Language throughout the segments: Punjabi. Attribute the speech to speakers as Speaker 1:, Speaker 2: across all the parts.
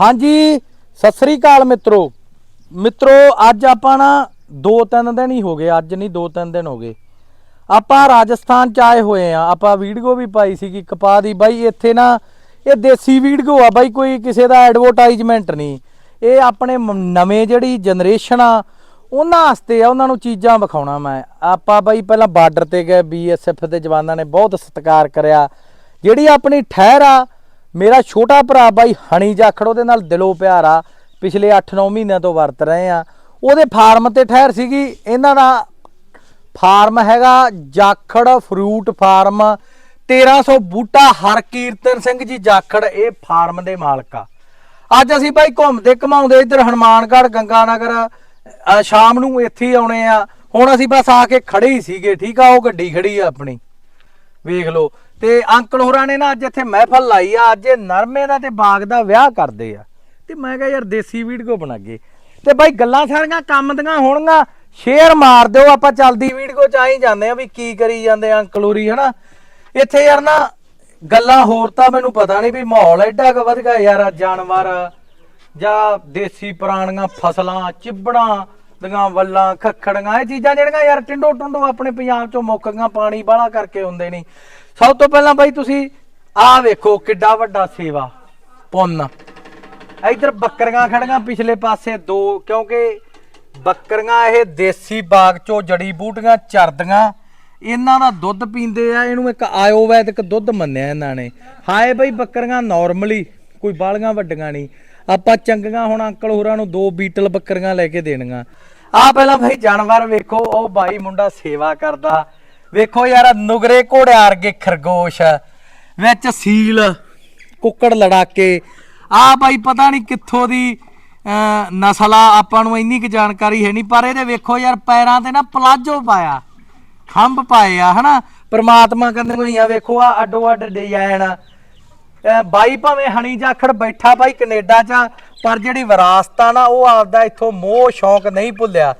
Speaker 1: ਹਾਂਜੀ, ਸਤਿ ਸ੍ਰੀ ਅਕਾਲ ਮਿੱਤਰੋ। ਮਿੱਤਰੋ, ਅੱਜ ਆਪਾਂ ਨਾ ਦੋ ਤਿੰਨ ਦਿਨ ਹੀ ਹੋ ਗਏ, ਅੱਜ ਨਹੀਂ ਦੋ ਤਿੰਨ ਦਿਨ ਹੋ ਗਏ। ਆਪਾਂ ਰਾਜਸਥਾਨ ਚ ਆਏ ਹੋਏ ਆ, ਆਪਾਂ ਵੀਡੀਓ ਵੀ ਪਾਈ ਸੀਗੀ ਕਪਾਹ ਦੀ। ਬਾਈ, ਇੱਥੇ ਨਾ ਇਹ ਦੇਸੀ ਵੀਡੀਓ ਆ, ਬਾਈ, ਕੋਈ ਕਿਸੇ ਦਾ ਐਡਵਰਟਾਈਜ਼ਮੈਂਟ ਨਹੀਂ। ਇਹ ਆਪਣੇ ਨਵੇਂ ਜਿਹੜੀ ਜਨਰੇਸ਼ਨ ਆ, ਉਹਨਾਂ ਵਾਸਤੇ ਆ, ਉਹਨਾਂ ਨੂੰ ਚੀਜ਼ਾਂ ਵਿਖਾਉਣਾ ਮੈਂ। ਆਪਾਂ ਬਾਈ, ਪਹਿਲਾਂ ਬਾਰਡਰ ਤੇ ਗਏ ਬੀਐਸਐਫ ਦੇ ਜਵਾਨਾਂ ਨੇ ਬਹੁਤ ਸਤਿਕਾਰ ਕਰਿਆ। ਜਿਹੜੀ ਆਪਣੀ ਠਹਿਰ ਆ ਮੇਰਾ ਛੋਟਾ ਭਰਾ ਬਾਈ ਹਣੀ ਜਾਖੜ ਉਹਦੇ ਨਾਲ ਦਿਲੋਂ ਪਿਆਰ ਆ। ਪਿਛਲੇ 8-9 ਮਹੀਨਿਆਂ ਤੋਂ ਵਰਤ ਰਹੇ ਆ। ਉਹਦੇ ਫਾਰਮ ਤੇ ਠਹਿਰ ਸੀਗੀ। ਇਹਨਾਂ ਦਾ ਫਾਰਮ ਹੈਗਾ ਜਾਖੜ ਫਰੂਟ ਫਾਰਮ। 1300 ਬੂਟਾ ਹਰਕੀਰਤਨ ਸਿੰਘ ਜੀ ਜਾਖੜ ਇਹ ਫਾਰਮ ਦੇ ਮਾਲਕ ਆ। ਅੱਜ ਅਸੀਂ ਭਾਈ ਘੁੰਮਦੇ ਘਮਾਉਂਦੇ ਇੱਧਰ ਹਨੂਮਾਨਗੜ੍ਹ ਗੰਗਾਨਗਰ ਅ, ਸ਼ਾਮ ਨੂੰ ਇੱਥੇ ਹੀ ਆਉਣੇ ਆ। ਹੁਣ ਅਸੀਂ ਬਸ ਆ ਕੇ ਖੜੇ ਹੀ ਸੀਗੇ। ਠੀਕ ਆ ਉਹ ਗੱਡੀ ਖੜੀ ਆ ਆਪਣੀ। ਵੇਖ ਲਓ। ਤੇ ਅੰਕਲ ਹੋਰਾਂ ਨੇ ਨਾ ਅੱਜ ਇੱਥੇ ਮਹਿਫਲ ਲਾਈ ਆ। ਅੱਜ ਇਹ ਨਰਮੇ ਦਾ ਤੇ ਬਾਗ ਦਾ ਵਿਆਹ ਕਰਦੇ ਆ। ਤੇ ਮੈਂ ਕਿਹਾ ਯਾਰ ਦੇਸੀ ਵੀਡੀਓ ਬਣਾਗੇ ਤੇ ਬਾਈ ਗੱਲਾਂ ਸਾਰੀਆਂ ਕੰਮ ਦੀਆਂ ਹੋਣਗੀਆਂ। ਸ਼ੇਅਰ ਮਾਰ ਦਿਓ। ਆਪਾਂ ਚੱਲਦੀ ਵੀਡੀਓ ਚ ਆਈ ਜਾਂਦੇ ਆ ਵੀ ਕੀ ਕਰੀ ਜਾਂਦੇ ਅੰਕਲ ਹੋਰੀ, ਹਨਾ? ਇੱਥੇ ਯਾਰ ਨਾ ਗੱਲਾਂ ਹੋਰ ਤਾਂ ਮੈਨੂੰ ਪਤਾ ਨਹੀਂ ਵੀ ਮਾਹੌਲ ਐਡਾ ਕੁ ਵਧ ਗਿਆ ਯਾਰ ਜਾਨਵਰ, ਜਾਂ ਦੇਸੀ ਪੁਰਾਣੀਆਂ ਫਸਲਾਂ, ਚਿੱਬੜਾਂ। ਦੀਆਂ ਵੱਲਾਂ, ਖੱਖੜੀਆਂ, ਇਹ ਚੀਜ਼ਾਂ ਜਿਹੜੀਆਂ ਯਾਰ ਟਿੰਡੋ ਟੁੰਡੋ ਆਪਣੇ ਪੰਜਾਬ ਚੋਂ ਮੁੱਕ ਗਈਆਂ, ਪਾਣੀ ਬਾਹਲਾ ਕਰਕੇ ਹੁੰਦੇ ਨਹੀਂ। ਸਭ ਤੋਂ ਪਹਿਲਾਂ ਬਾਈ ਤੁਸੀਂ ਆਹ ਵੇਖੋ ਕਿੱਡਾ ਵੱਡਾ ਸੇਵਾ, ਪੁੰਨ। ਇਧਰ ਬੱਕਰੀਆਂ ਖੜੀਆਂ ਪਿਛਲੇ ਪਾਸੇ ਦੋ, ਕਿਉਂਕਿ ਬੱਕਰੀਆਂ ਇਹ ਦੇਸੀ ਬਾਗ ਚੋਂ ਜੜੀ ਬੂਟੀਆਂ ਚਰਦੀਆਂ। ਇਹਨਾਂ ਦਾ ਦੁੱਧ ਪੀਂਦੇ ਆ, ਇਹਨੂੰ ਇੱਕ ਆਯੁਰਵੈਦਿਕ ਦੁੱਧ ਮੰਨਿਆ ਇਹਨਾਂ ਨੇ। ਹਾਏ ਬਈ, ਬੱਕਰੀਆਂ ਨਾਰਮਲੀ ਕੋਈ ਬਾਲੀਆਂ ਵੱਡੀਆਂ ਨਹੀਂ। ਆਪਾਂ ਚੰਗੀਆਂ ਹੁਣ ਅੰਕਲ ਹੋਰਾਂ ਨੂੰ ਦੋ ਬੀਟਲ ਬੱਕਰੀਆਂ ਲੈ ਕੇ ਦੇਣੀਆਂ। ਆ ਪਹਿਲਾਂ ਭਾਈ ਜਾਨਵਰ ਵੇਖੋ ਉਹ ਬਾਈ ਮੁੰਡਾ ਸੇਵਾ ਕਰਦਾ। ਵੇਖੋ ਯਾਰ ਨੁਗਰੇ ਘੋੜਿਆਂ ਵਰਗੇ ਖਰਗੋਸ਼ ਵਿੱਚ ਸੀਲ ਕੁੱਕੜ ਲੜਾਕੇ। ਆ ਬਾਈ ਪਤਾ ਨਹੀਂ ਕਿੱਥੋਂ ਦੀ ਅਹ, ਨਸਲ ਆ ਆਪਾਂ ਨੂੰ ਇੰਨੀ ਕੁ ਜਾਣਕਾਰੀ ਹੈ ਨਹੀਂ ਪਰ ਇਹਦੇ ਵੇਖੋ ਯਾਰ ਪੈਰਾਂ ਤੇ ਨਾ ਪਲਾਜੋ ਪਾਇਆ। ਖੰਭ ਪਾਏ ਆ ਹਨਾ? ਪ੍ਰਮਾਤਮਾ ਕਹਿੰਦੇ ਆ ਵੇਖੋ ਆ ਅੱਡੋ ਅੱਡ ਡਿਜ਼ਾਈਨ ਅਹ ਬਾਈ ਭਾਵੇਂ ਹਣੀ ਜਾਖੜ ਬੈਠਾ ਬਾਈ ਕੈਨੇਡਾ 'ਚ ਆ, ਪਰ ਜਿਹੜੀ ਵਿਰਾਸਤ ਆ ਨਾ ਉਹ ਆਪਦਾ ਇੱਥੋਂ ਮੋਹ ਸ਼ੌਂਕ ਨਹੀਂ ਭੁੱਲਿਆ।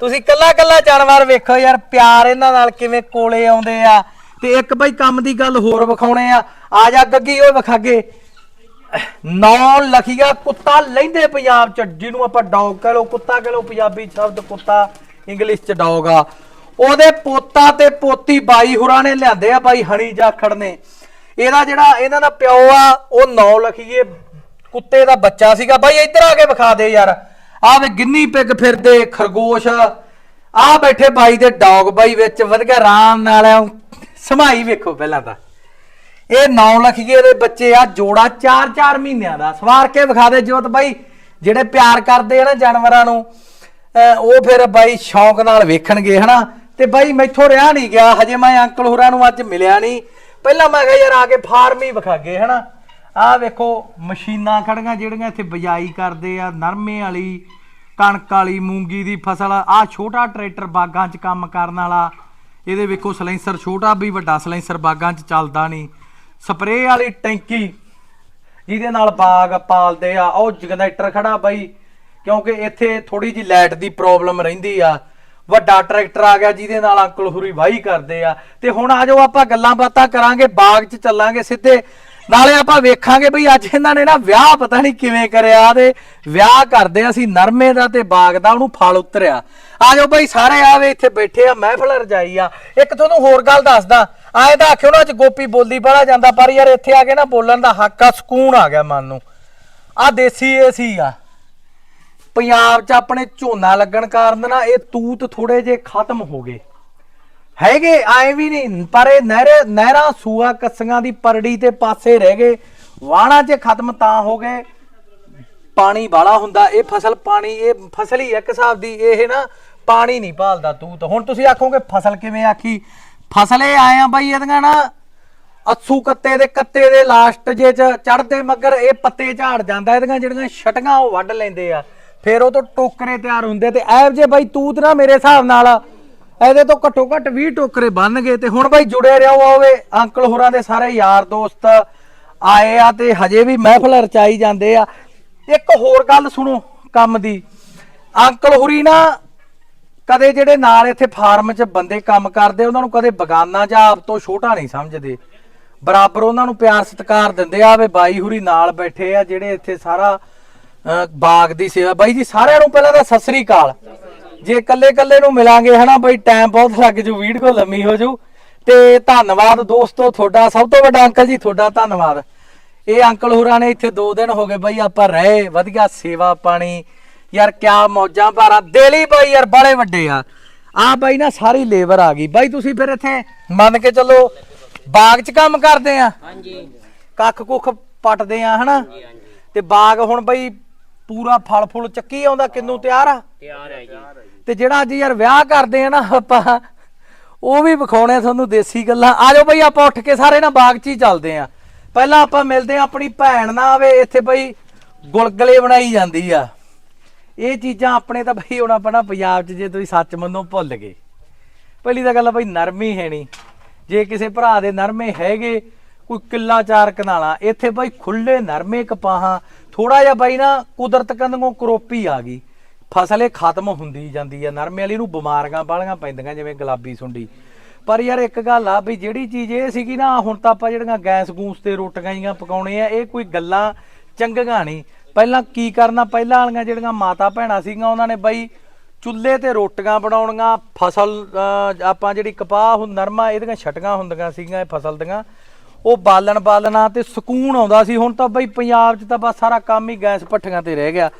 Speaker 1: ਤੁਸੀਂ ਕੱਲਾ ਕੱਲਾ ਜਾਨਵਰ ਵੇਖੋ ਯਾਰ ਪਿਆਰ ਇਹਨਾਂ ਨਾਲ ਕਿਵੇਂ ਕੋਲੇ ਆਉਂਦੇ ਆ। ਤੇ ਇੱਕ ਬਾਈ ਕੰਮ ਦੀ ਗੱਲ ਹੋਰ ਵਿਖਾਉਣੇ ਆ। ਆ ਜਾ ਗੱਗੀ ਉਹ ਵਿਖਾਗੇ। ਨੌ ਲਖੀਆ ਕੁੱਤਾ ਲੈਂਦੇ ਪੰਜਾਬ ਚ ਜਿਹਨੂੰ ਆਪਾਂ ਡੌਗ ਕਹ ਲਓ ਕੁੱਤਾ ਕਹ ਲਓ ਪੰਜਾਬੀ ਸ਼ਬਦ ਕੁੱਤਾ ਇੰਗਲਿਸ਼ ਚ ਡੌਗ ਆ। ਉਹਦੇ ਪੋਤਾ ਤੇ ਪੋਤੀ ਬਾਈ ਹੁਰਾਂ ਨੇ ਲਿਆਂਦੇ ਆ ਬਾਈ ਹਣੀ ਜਾਖੜ ਨੇ। ਇਹਦਾ ਜਿਹੜਾ ਇਹਨਾਂ ਦਾ ਪਿਓ ਆ, ਉਹ ਨੌ ਲਖੀਏ, ਕੁੱਤੇ ਦਾ ਬੱਚਾ ਸੀਗਾ। ਬਾਈ, ਇੱਧਰ ਆ ਕੇ ਵਿਖਾ ਦੇ ਯਾਰ। ਆਹ ਵੇ ਗਿੰਨੀ ਪਿੱਗ ਫਿਰਦੇ, ਖਰਗੋਸ਼। ਆ ਬੈਠੇ ਬਾਈ ਦੇ ਡੌਗ ਬਾਈ ਵਿੱਚ ਵਧੀਆ ਆਰਾਮ ਨਾਲ ਸਮਾਈ ਵੇਖੋ ਪਹਿਲਾਂ ਤਾਂ। ਇਹ 9 ਲਖੀਏ ਦੇ ਬੱਚੇ ਆ, ਜੋੜਾ 4-4 ਮਹੀਨਿਆਂ ਦਾ। ਸਵਾਰ ਕੇ ਵਿਖਾ ਦੇ ਜੋਤ ਬਾਈ, ਜਿਹੜੇ ਪਿਆਰ ਕਰਦੇ ਆ ਨਾ ਜਾਨਵਰਾਂ ਨੂੰ, ਅਹ ਉਹ ਫਿਰ ਬਾਈ ਸ਼ੌਂਕ ਨਾਲ ਵੇਖਣਗੇ, ਹਨਾ? ਤੇ ਬਾਈ ਮੈਥੋਂ ਰਿਹਾ ਨਹੀਂ ਗਿਆ, ਹਜੇ ਮੈਂ ਅੰਕਲ ਹੋਰਾਂ ਨੂੰ ਅੱਜ ਮਿਲਿਆ ਨਹੀਂ ਪਹਿਲਾਂ ਮੈਂ ਕਿਹਾ ਯਾਰ ਆ ਕੇ ਫਾਰਮ ਹੀ ਵਿਖਾਗੇ, ਹਨਾ? ਆਹ ਵੇਖੋ, ਮਸ਼ੀਨਾਂ ਖੜੀਆਂ ਜਿਹੜੀਆਂ ਇੱਥੇ ਬਿਜਾਈ ਕਰਦੇ ਆ, ਨਰਮੇ ਵਾਲੀ, ਕਣਕ ਵਾਲੀ, ਮੂੰਗੀ ਦੀ ਫਸਲ ਆਹ ਛੋਟਾ ਟਰੈਕਟਰ ਬਾਗਾਂ 'ਚ ਕੰਮ ਕਰਨ ਵਾਲਾ। ਇਹਦੇ ਵੇਖੋ ਸਲੈਂਸਰ ਛੋਟਾ ਵੀ ਵੱਡਾ ਸਲੈਂਸਰ ਬਾਗਾਂ 'ਚ ਚੱਲਦਾ ਨਹੀਂ। ਸਪਰੇਅ ਵਾਲੀ ਟੈਂਕੀ, ਜਿਹਦੇ ਨਾਲ ਬਾਗ ਪਾਲਦੇ ਆ, ਉਹ ਜਨਰੇਟਰ ਖੜਾ ਬਾਈ, ਕਿਉਂਕਿ ਇੱਥੇ ਥੋੜੀ ਜੀ ਲਾਈਟ ਦੀ ਪ੍ਰੋਬਲਮ ਰਹਿੰਦੀ ਆ। ਵੱਡਾ ਟਰੈਕਟਰ ਆ ਗਿਆ, ਜਿਹਦੇ ਨਾਲ ਅੰਕਲ ਹੁਰੀ ਵਾਹੀ ਕਰਦੇ ਆ। ਤੇ ਹੁਣ ਆ ਜਾਓ, ਆਪਾਂ ਗੱਲਾਂ ਬਾਤਾਂ ਕਰਾਂਗੇ, ਬਾਗ 'ਚ ਚੱਲਾਂਗੇ ਸਿੱਧੇ। ਨਾਲੇ ਆਪਾਂ ਵੇਖਾਂਗੇ ਬਈ ਅੱਜ ਇਹਨਾਂ ਨੇ ਨਾ ਵਿਆਹ ਪਤਾ ਨਹੀਂ ਕਿਵੇਂ ਕਰਿਆ ਤੇ ਵਿਆਹ ਕਰਦੇ ਆ ਅਸੀਂ ਨਰਮੇ ਦਾ ਤੇ ਬਾਗ ਦਾ, ਉਹਨੂੰ ਫਲ ਉਤਰਿਆ। ਆ ਜਾਓ ਬਈ, ਸਾਰੇ ਆਵੇ ਇੱਥੇ ਬੈਠੇ ਆ, ਮਹਿਫਲ ਰਜਾਈ ਆ। ਇੱਕ ਤੁਹਾਨੂੰ ਹੋਰ ਗੱਲ ਦੱਸਦਾ, ਆਏ ਤਾਂ ਆਖਿਓ ਨਾ, ਅੱਜ ਗੋਪੀ ਬੋਲੀ ਬੜਾ ਜਾਂਦਾ, ਪਰ ਯਾਰ ਇੱਥੇ ਆ ਕੇ ਨਾ ਬੋਲਣ ਦਾ ਹੱਕ ਆ, ਸਕੂਨ ਆ ਗਿਆ ਮਨ ਨੂੰ। ਆ ਦੇਸੀ ਏਸੀ ਆ। ਪੰਜਾਬ 'ਚ ਆਪਣੇ ਝੋਨਾ ਲੱਗਣ ਕਾਰਨ ਨਾ ਇਹ ਤੂਤ ਥੋੜੇ ਜੇ ਖਤਮ ਹੋ ਗਏ। ਹੈਗੇ ਐ ਵੀ ਨਹੀਂ, ਪਰ ਇਹ ਨਹਿਰੇ, ਨਹਿਰਾਂ ਸੂਆ ਕੱਸੀਆਂ ਦੀ ਪਰੜੀ ਤੇ ਪਾਸੇ ਰਹਿ ਗਏ। ਵਾਣਾ 'ਚ ਖਤਮ ਤਾਂ ਹੋ ਗਏ, ਪਾਣੀ ਬਾਲਾ ਹੁੰਦਾ, ਇਹ ਫਸਲ ਪਾਣੀ, ਇਹ ਫਸਲ ਹੀ ਇੱਕ ਹਿਸਾਬ ਦੀ, ਇਹ ਨਾ ਪਾਣੀ ਨਹੀਂ ਭਾਲਦਾ ਤੂਤ। ਹੁਣ ਤੁਸੀਂ ਆਖੋਗੇ, ਫਸਲ ਕਿਵੇਂ ਆਖੀ? ਫਸਲ ਇਹ ਆਏ ਆ ਬਾਈ ਇਹਦੀਆਂ ਨਾ, ਅੱਸੂ ਕੱਤੇ ਦੇ ਕੱਤੇ ਦੇ ਲਾਸਟ ਜੇ ਚ ਚੜਦੇ ਮਗਰ ਇਹ ਪੱਤੇ ਝਾੜ ਜਾਂਦਾ, ਇਹਦੀਆਂ ਜਿਹੜੀਆਂ ਛਟੀਆਂ ਉਹ ਵੱਢ ਲੈਂਦੇ ਆ। ਫਿਰ ਉਹ ਤੋਂ ਟੋਕਰੇ ਤਿਆਰ ਹੁੰਦੇ ਤੇ ਐਵ ਜੇ ਬਾਈ ਤੂਤ ਨਾ ਮੇਰੇ ਹਿਸਾਬ ਨਾਲ ਇਹਦੇ ਤੋਂ ਘੱਟੋ ਘੱਟ 20 ਟੋਕਰੇ ਬਣ ਗਏ ਤੇ ਹੁਣ ਬਾਈ ਜੁੜੇ ਰਹੋ ਆਵੇ, ਅੰਕਲ ਹੋਰਾਂ ਦੇ ਸਾਰੇ ਯਾਰ ਦੋਸਤ ਆਏ ਆ ਤੇ ਹਜੇ ਵੀ ਮਹਿਫਲ ਰਚਾਈ ਜਾਂਦੇ ਆ। ਇੱਕ ਹੋਰ ਗੱਲ ਸੁਣੋ ਕੰਮ ਦੀ। ਅੰਕਲ ਹੁਰੀ ਨਾ ਕਦੇ ਜਿਹੜੇ ਨਾਲ ਇੱਥੇ ਫਾਰਮ 'ਚ ਬੰਦੇ ਕੰਮ ਕਰਦੇ, ਉਹਨਾਂ ਨੂੰ ਕਦੇ ਬਗਾਨਾ ਜਾਂ ਆਪ ਤੋਂ ਛੋਟਾ ਨਹੀਂ ਸਮਝਦੇ। ਬਰਾਬਰ ਉਹਨਾਂ ਨੂੰ ਪਿਆਰ ਸਤਿਕਾਰ ਦਿੰਦੇ ਆ ਵੇ ਬਾਈ ਹੁਰੀ ਨਾਲ ਬੈਠੇ ਆ, ਜਿਹੜੇ ਇੱਥੇ ਸਾਰਾ ਬਾਗ ਦੀ ਸੇਵਾ। ਬਾਈ ਜੀ ਸਾਰਿਆਂ ਨੂੰ ਪਹਿਲਾਂ ਤਾਂ ਸਤਿ ਸ੍ਰੀ ਅਕਾਲ। ਜੇ ਇਕੱਲੇ ਇਕੱਲੇ ਨੂੰ ਮਿਲਾਂਗੇ ਹਨਾ ਬਾਈ ਟਾਈਮ ਬਹੁਤ ਲੱਗ ਜੂ ਵੀਡੀਓ ਲੰਮੀ ਹੋ ਜੂ। ਤੇ ਧੰਨਵਾਦ ਦੋਸਤੋ ਤੁਹਾਡਾ ਸਭ ਤੋਂ ਵੱਡਾ ਅੰਕਲ ਜੀ ਤੁਹਾਡਾ ਧੰਨਵਾਦ। ਇਹ ਅੰਕਲ ਹੋਰਾਂ ਨੇ ਇੱਥੇ 2 ਦਿਨ ਹੋ ਗਏ ਬਾਈ ਆਪਾਂ ਰਹੇ ਵਧੀਆ ਸੇਵਾ ਪਾਣੀ। ਯਾਰ ਕਿਆ ਮੌਜਾਂ ਭਾਰਾ। ਦੇਲੀ ਬਾਈ ਯਾਰ ਬੜੇ ਵੱਡੇ ਆ। ਆ ਬਾਈ ਨਾ ਸਾਰੀ ਲੇਬਰ ਆ ਗਈ। ਬਾਈ ਤੁਸੀਂ ਫਿਰ ਇੱਥੇ ਮੰਨ ਕੇ ਚੱਲੋ ਬਾਗ 'ਚ ਕੰਮ ਕਰਦੇ ਆ?
Speaker 2: ਹਾਂਜੀ।
Speaker 1: ਕੱਖ ਕੁੱਖ ਪੱਟਦੇ ਆ ਹਨਾ? ਤੇ ਬਾਗ ਹੁਣ ਬਾਈ ਪੂਰਾ ਫਲ ਫੁੱਲ ਚੱਕੀ ਆਉਂਦਾ ਕਿੰਨੂੰ ਤਿਆਰ ਆ?
Speaker 2: ਤਿਆਰ ਹੈ ਜੀ।
Speaker 1: ਤੇ ਜਿਹੜਾ ਅੱਜ ਯਾਰ ਵਿਆਹ ਕਰਦੇ ਆ ਨਾ ਆਪਾਂ ਉਹ ਵੀ ਵਿਖਾਉਣੇ ਆ ਤੁਹਾਨੂੰ ਦੇਸੀ ਗੱਲਾਂ। ਆ ਜਾਓ ਬਈ ਆਪਾਂ ਉੱਠ ਕੇ ਸਾਰੇ ਨਾ ਬਾਗ 'ਚ ਹੀ ਚੱਲਦੇ ਆ। ਪਹਿਲਾਂ ਆਪਾਂ ਮਿਲਦੇ ਆ ਆਪਣੀ ਭੈਣ ਨਾਲ ਆਵੇ ਇੱਥੇ ਬਈ ਗੁਲਗਲੇ ਬਣਾਈ ਜਾਂਦੀ ਆ। ਇਹ ਚੀਜ਼ਾਂ ਆਪਣੇ ਤਾਂ ਬਈ ਹੁਣ ਆਪਣਾ ਪੰਜਾਬ 'ਚ ਜੇ ਤੁਸੀਂ ਸੱਚ ਮੰਨੋ ਭੁੱਲ ਗਏ। ਪਹਿਲੀ ਤਾਂ ਗੱਲ ਆ ਬਈ ਨਰਮੀ ਹੈ ਨਹੀਂ। ਜੇ ਕਿਸੇ ਭਰਾ ਦੇ ਨਰਮੇ ਹੈਗੇ ਕੋਈ ਕਿੱਲਾ ਚਾਰ ਕਨਾਲਾ ਇੱਥੇ ਬਾਈ ਖੁੱਲੇ ਨਰਮੇ ਕਪਾਹਾਂ ਥੋੜਾ ਜਿਹਾ ਬਾਈ ਨਾ ਕੁਦਰਤ ਕੰਨੋਂ ਕਰੋਪੀ ਆ ਗਈ। ਫਸਲ ਇਹ ਖਤਮ ਹੁੰਦੀ ਜਾਂਦੀ ਆ, ਨਰਮੇ ਵਾਲੀ ਨੂੰ ਬਿਮਾਰੀਆਂ ਬਾਲੀਆਂ ਪੈਂਦੀਆਂ ਜਿਵੇਂ ਗੁਲਾਬੀ ਸੁੰਡੀ। ਪਰ ਯਾਰ ਇੱਕ ਗੱਲ ਆ ਵੀ ਜਿਹੜੀ ਚੀਜ਼ ਇਹ ਸੀਗੀ ਨਾ, ਹੁਣ ਤਾਂ ਆਪਾਂ ਜਿਹੜੀਆਂ ਗੈਸ ਗੂਸ ਤੇ ਰੋਟੀਆਂ ਜੀਆਂ ਪਕਾਉਣੇ ਆ, ਇਹ ਕੋਈ ਗੱਲਾਂ ਚੰਗੀਆਂ ਨਹੀਂ। ਪਹਿਲਾਂ ਕੀ ਕਰਨਾ, ਪਹਿਲਾਂ ਵਾਲੀਆਂ ਜਿਹੜੀਆਂ ਮਾਤਾ ਭੈਣਾਂ ਸੀਗੀਆਂ, ਉਹਨਾਂ ਨੇ ਬਾਈ ਚੁੱਲ੍ਹੇ ਤੇ ਰੋਟੀਆਂ ਬਣਾਉਣੀਆਂ, ਫਸਲ ਆਪਾਂ ਜਿਹੜੀ ਕਪਾਹ ਨਰਮਾ, ਇਹਦੀਆਂ ਛਟੀਆਂ ਹੁੰਦੀਆਂ ਸੀਗੀਆਂ, ਇਹ ਫਸਲ ਦੀਆਂ। ਉਹ ਬਾਲਣ ਬਾਲਣਾ ਤੇ ਸਕੂਨ ਆਉਂਦਾ ਸੀ। ਹੁਣ ਤਾਂ ਬਈ ਪੰਜਾਬ 'ਚ ਤਾਂ ਬਸ ਸਾਰਾ ਕੰਮ ਹੀ ਗੈਸ ਪੱਠੀਆਂ ਤੇ ਰਹਿ ਗਿਆ।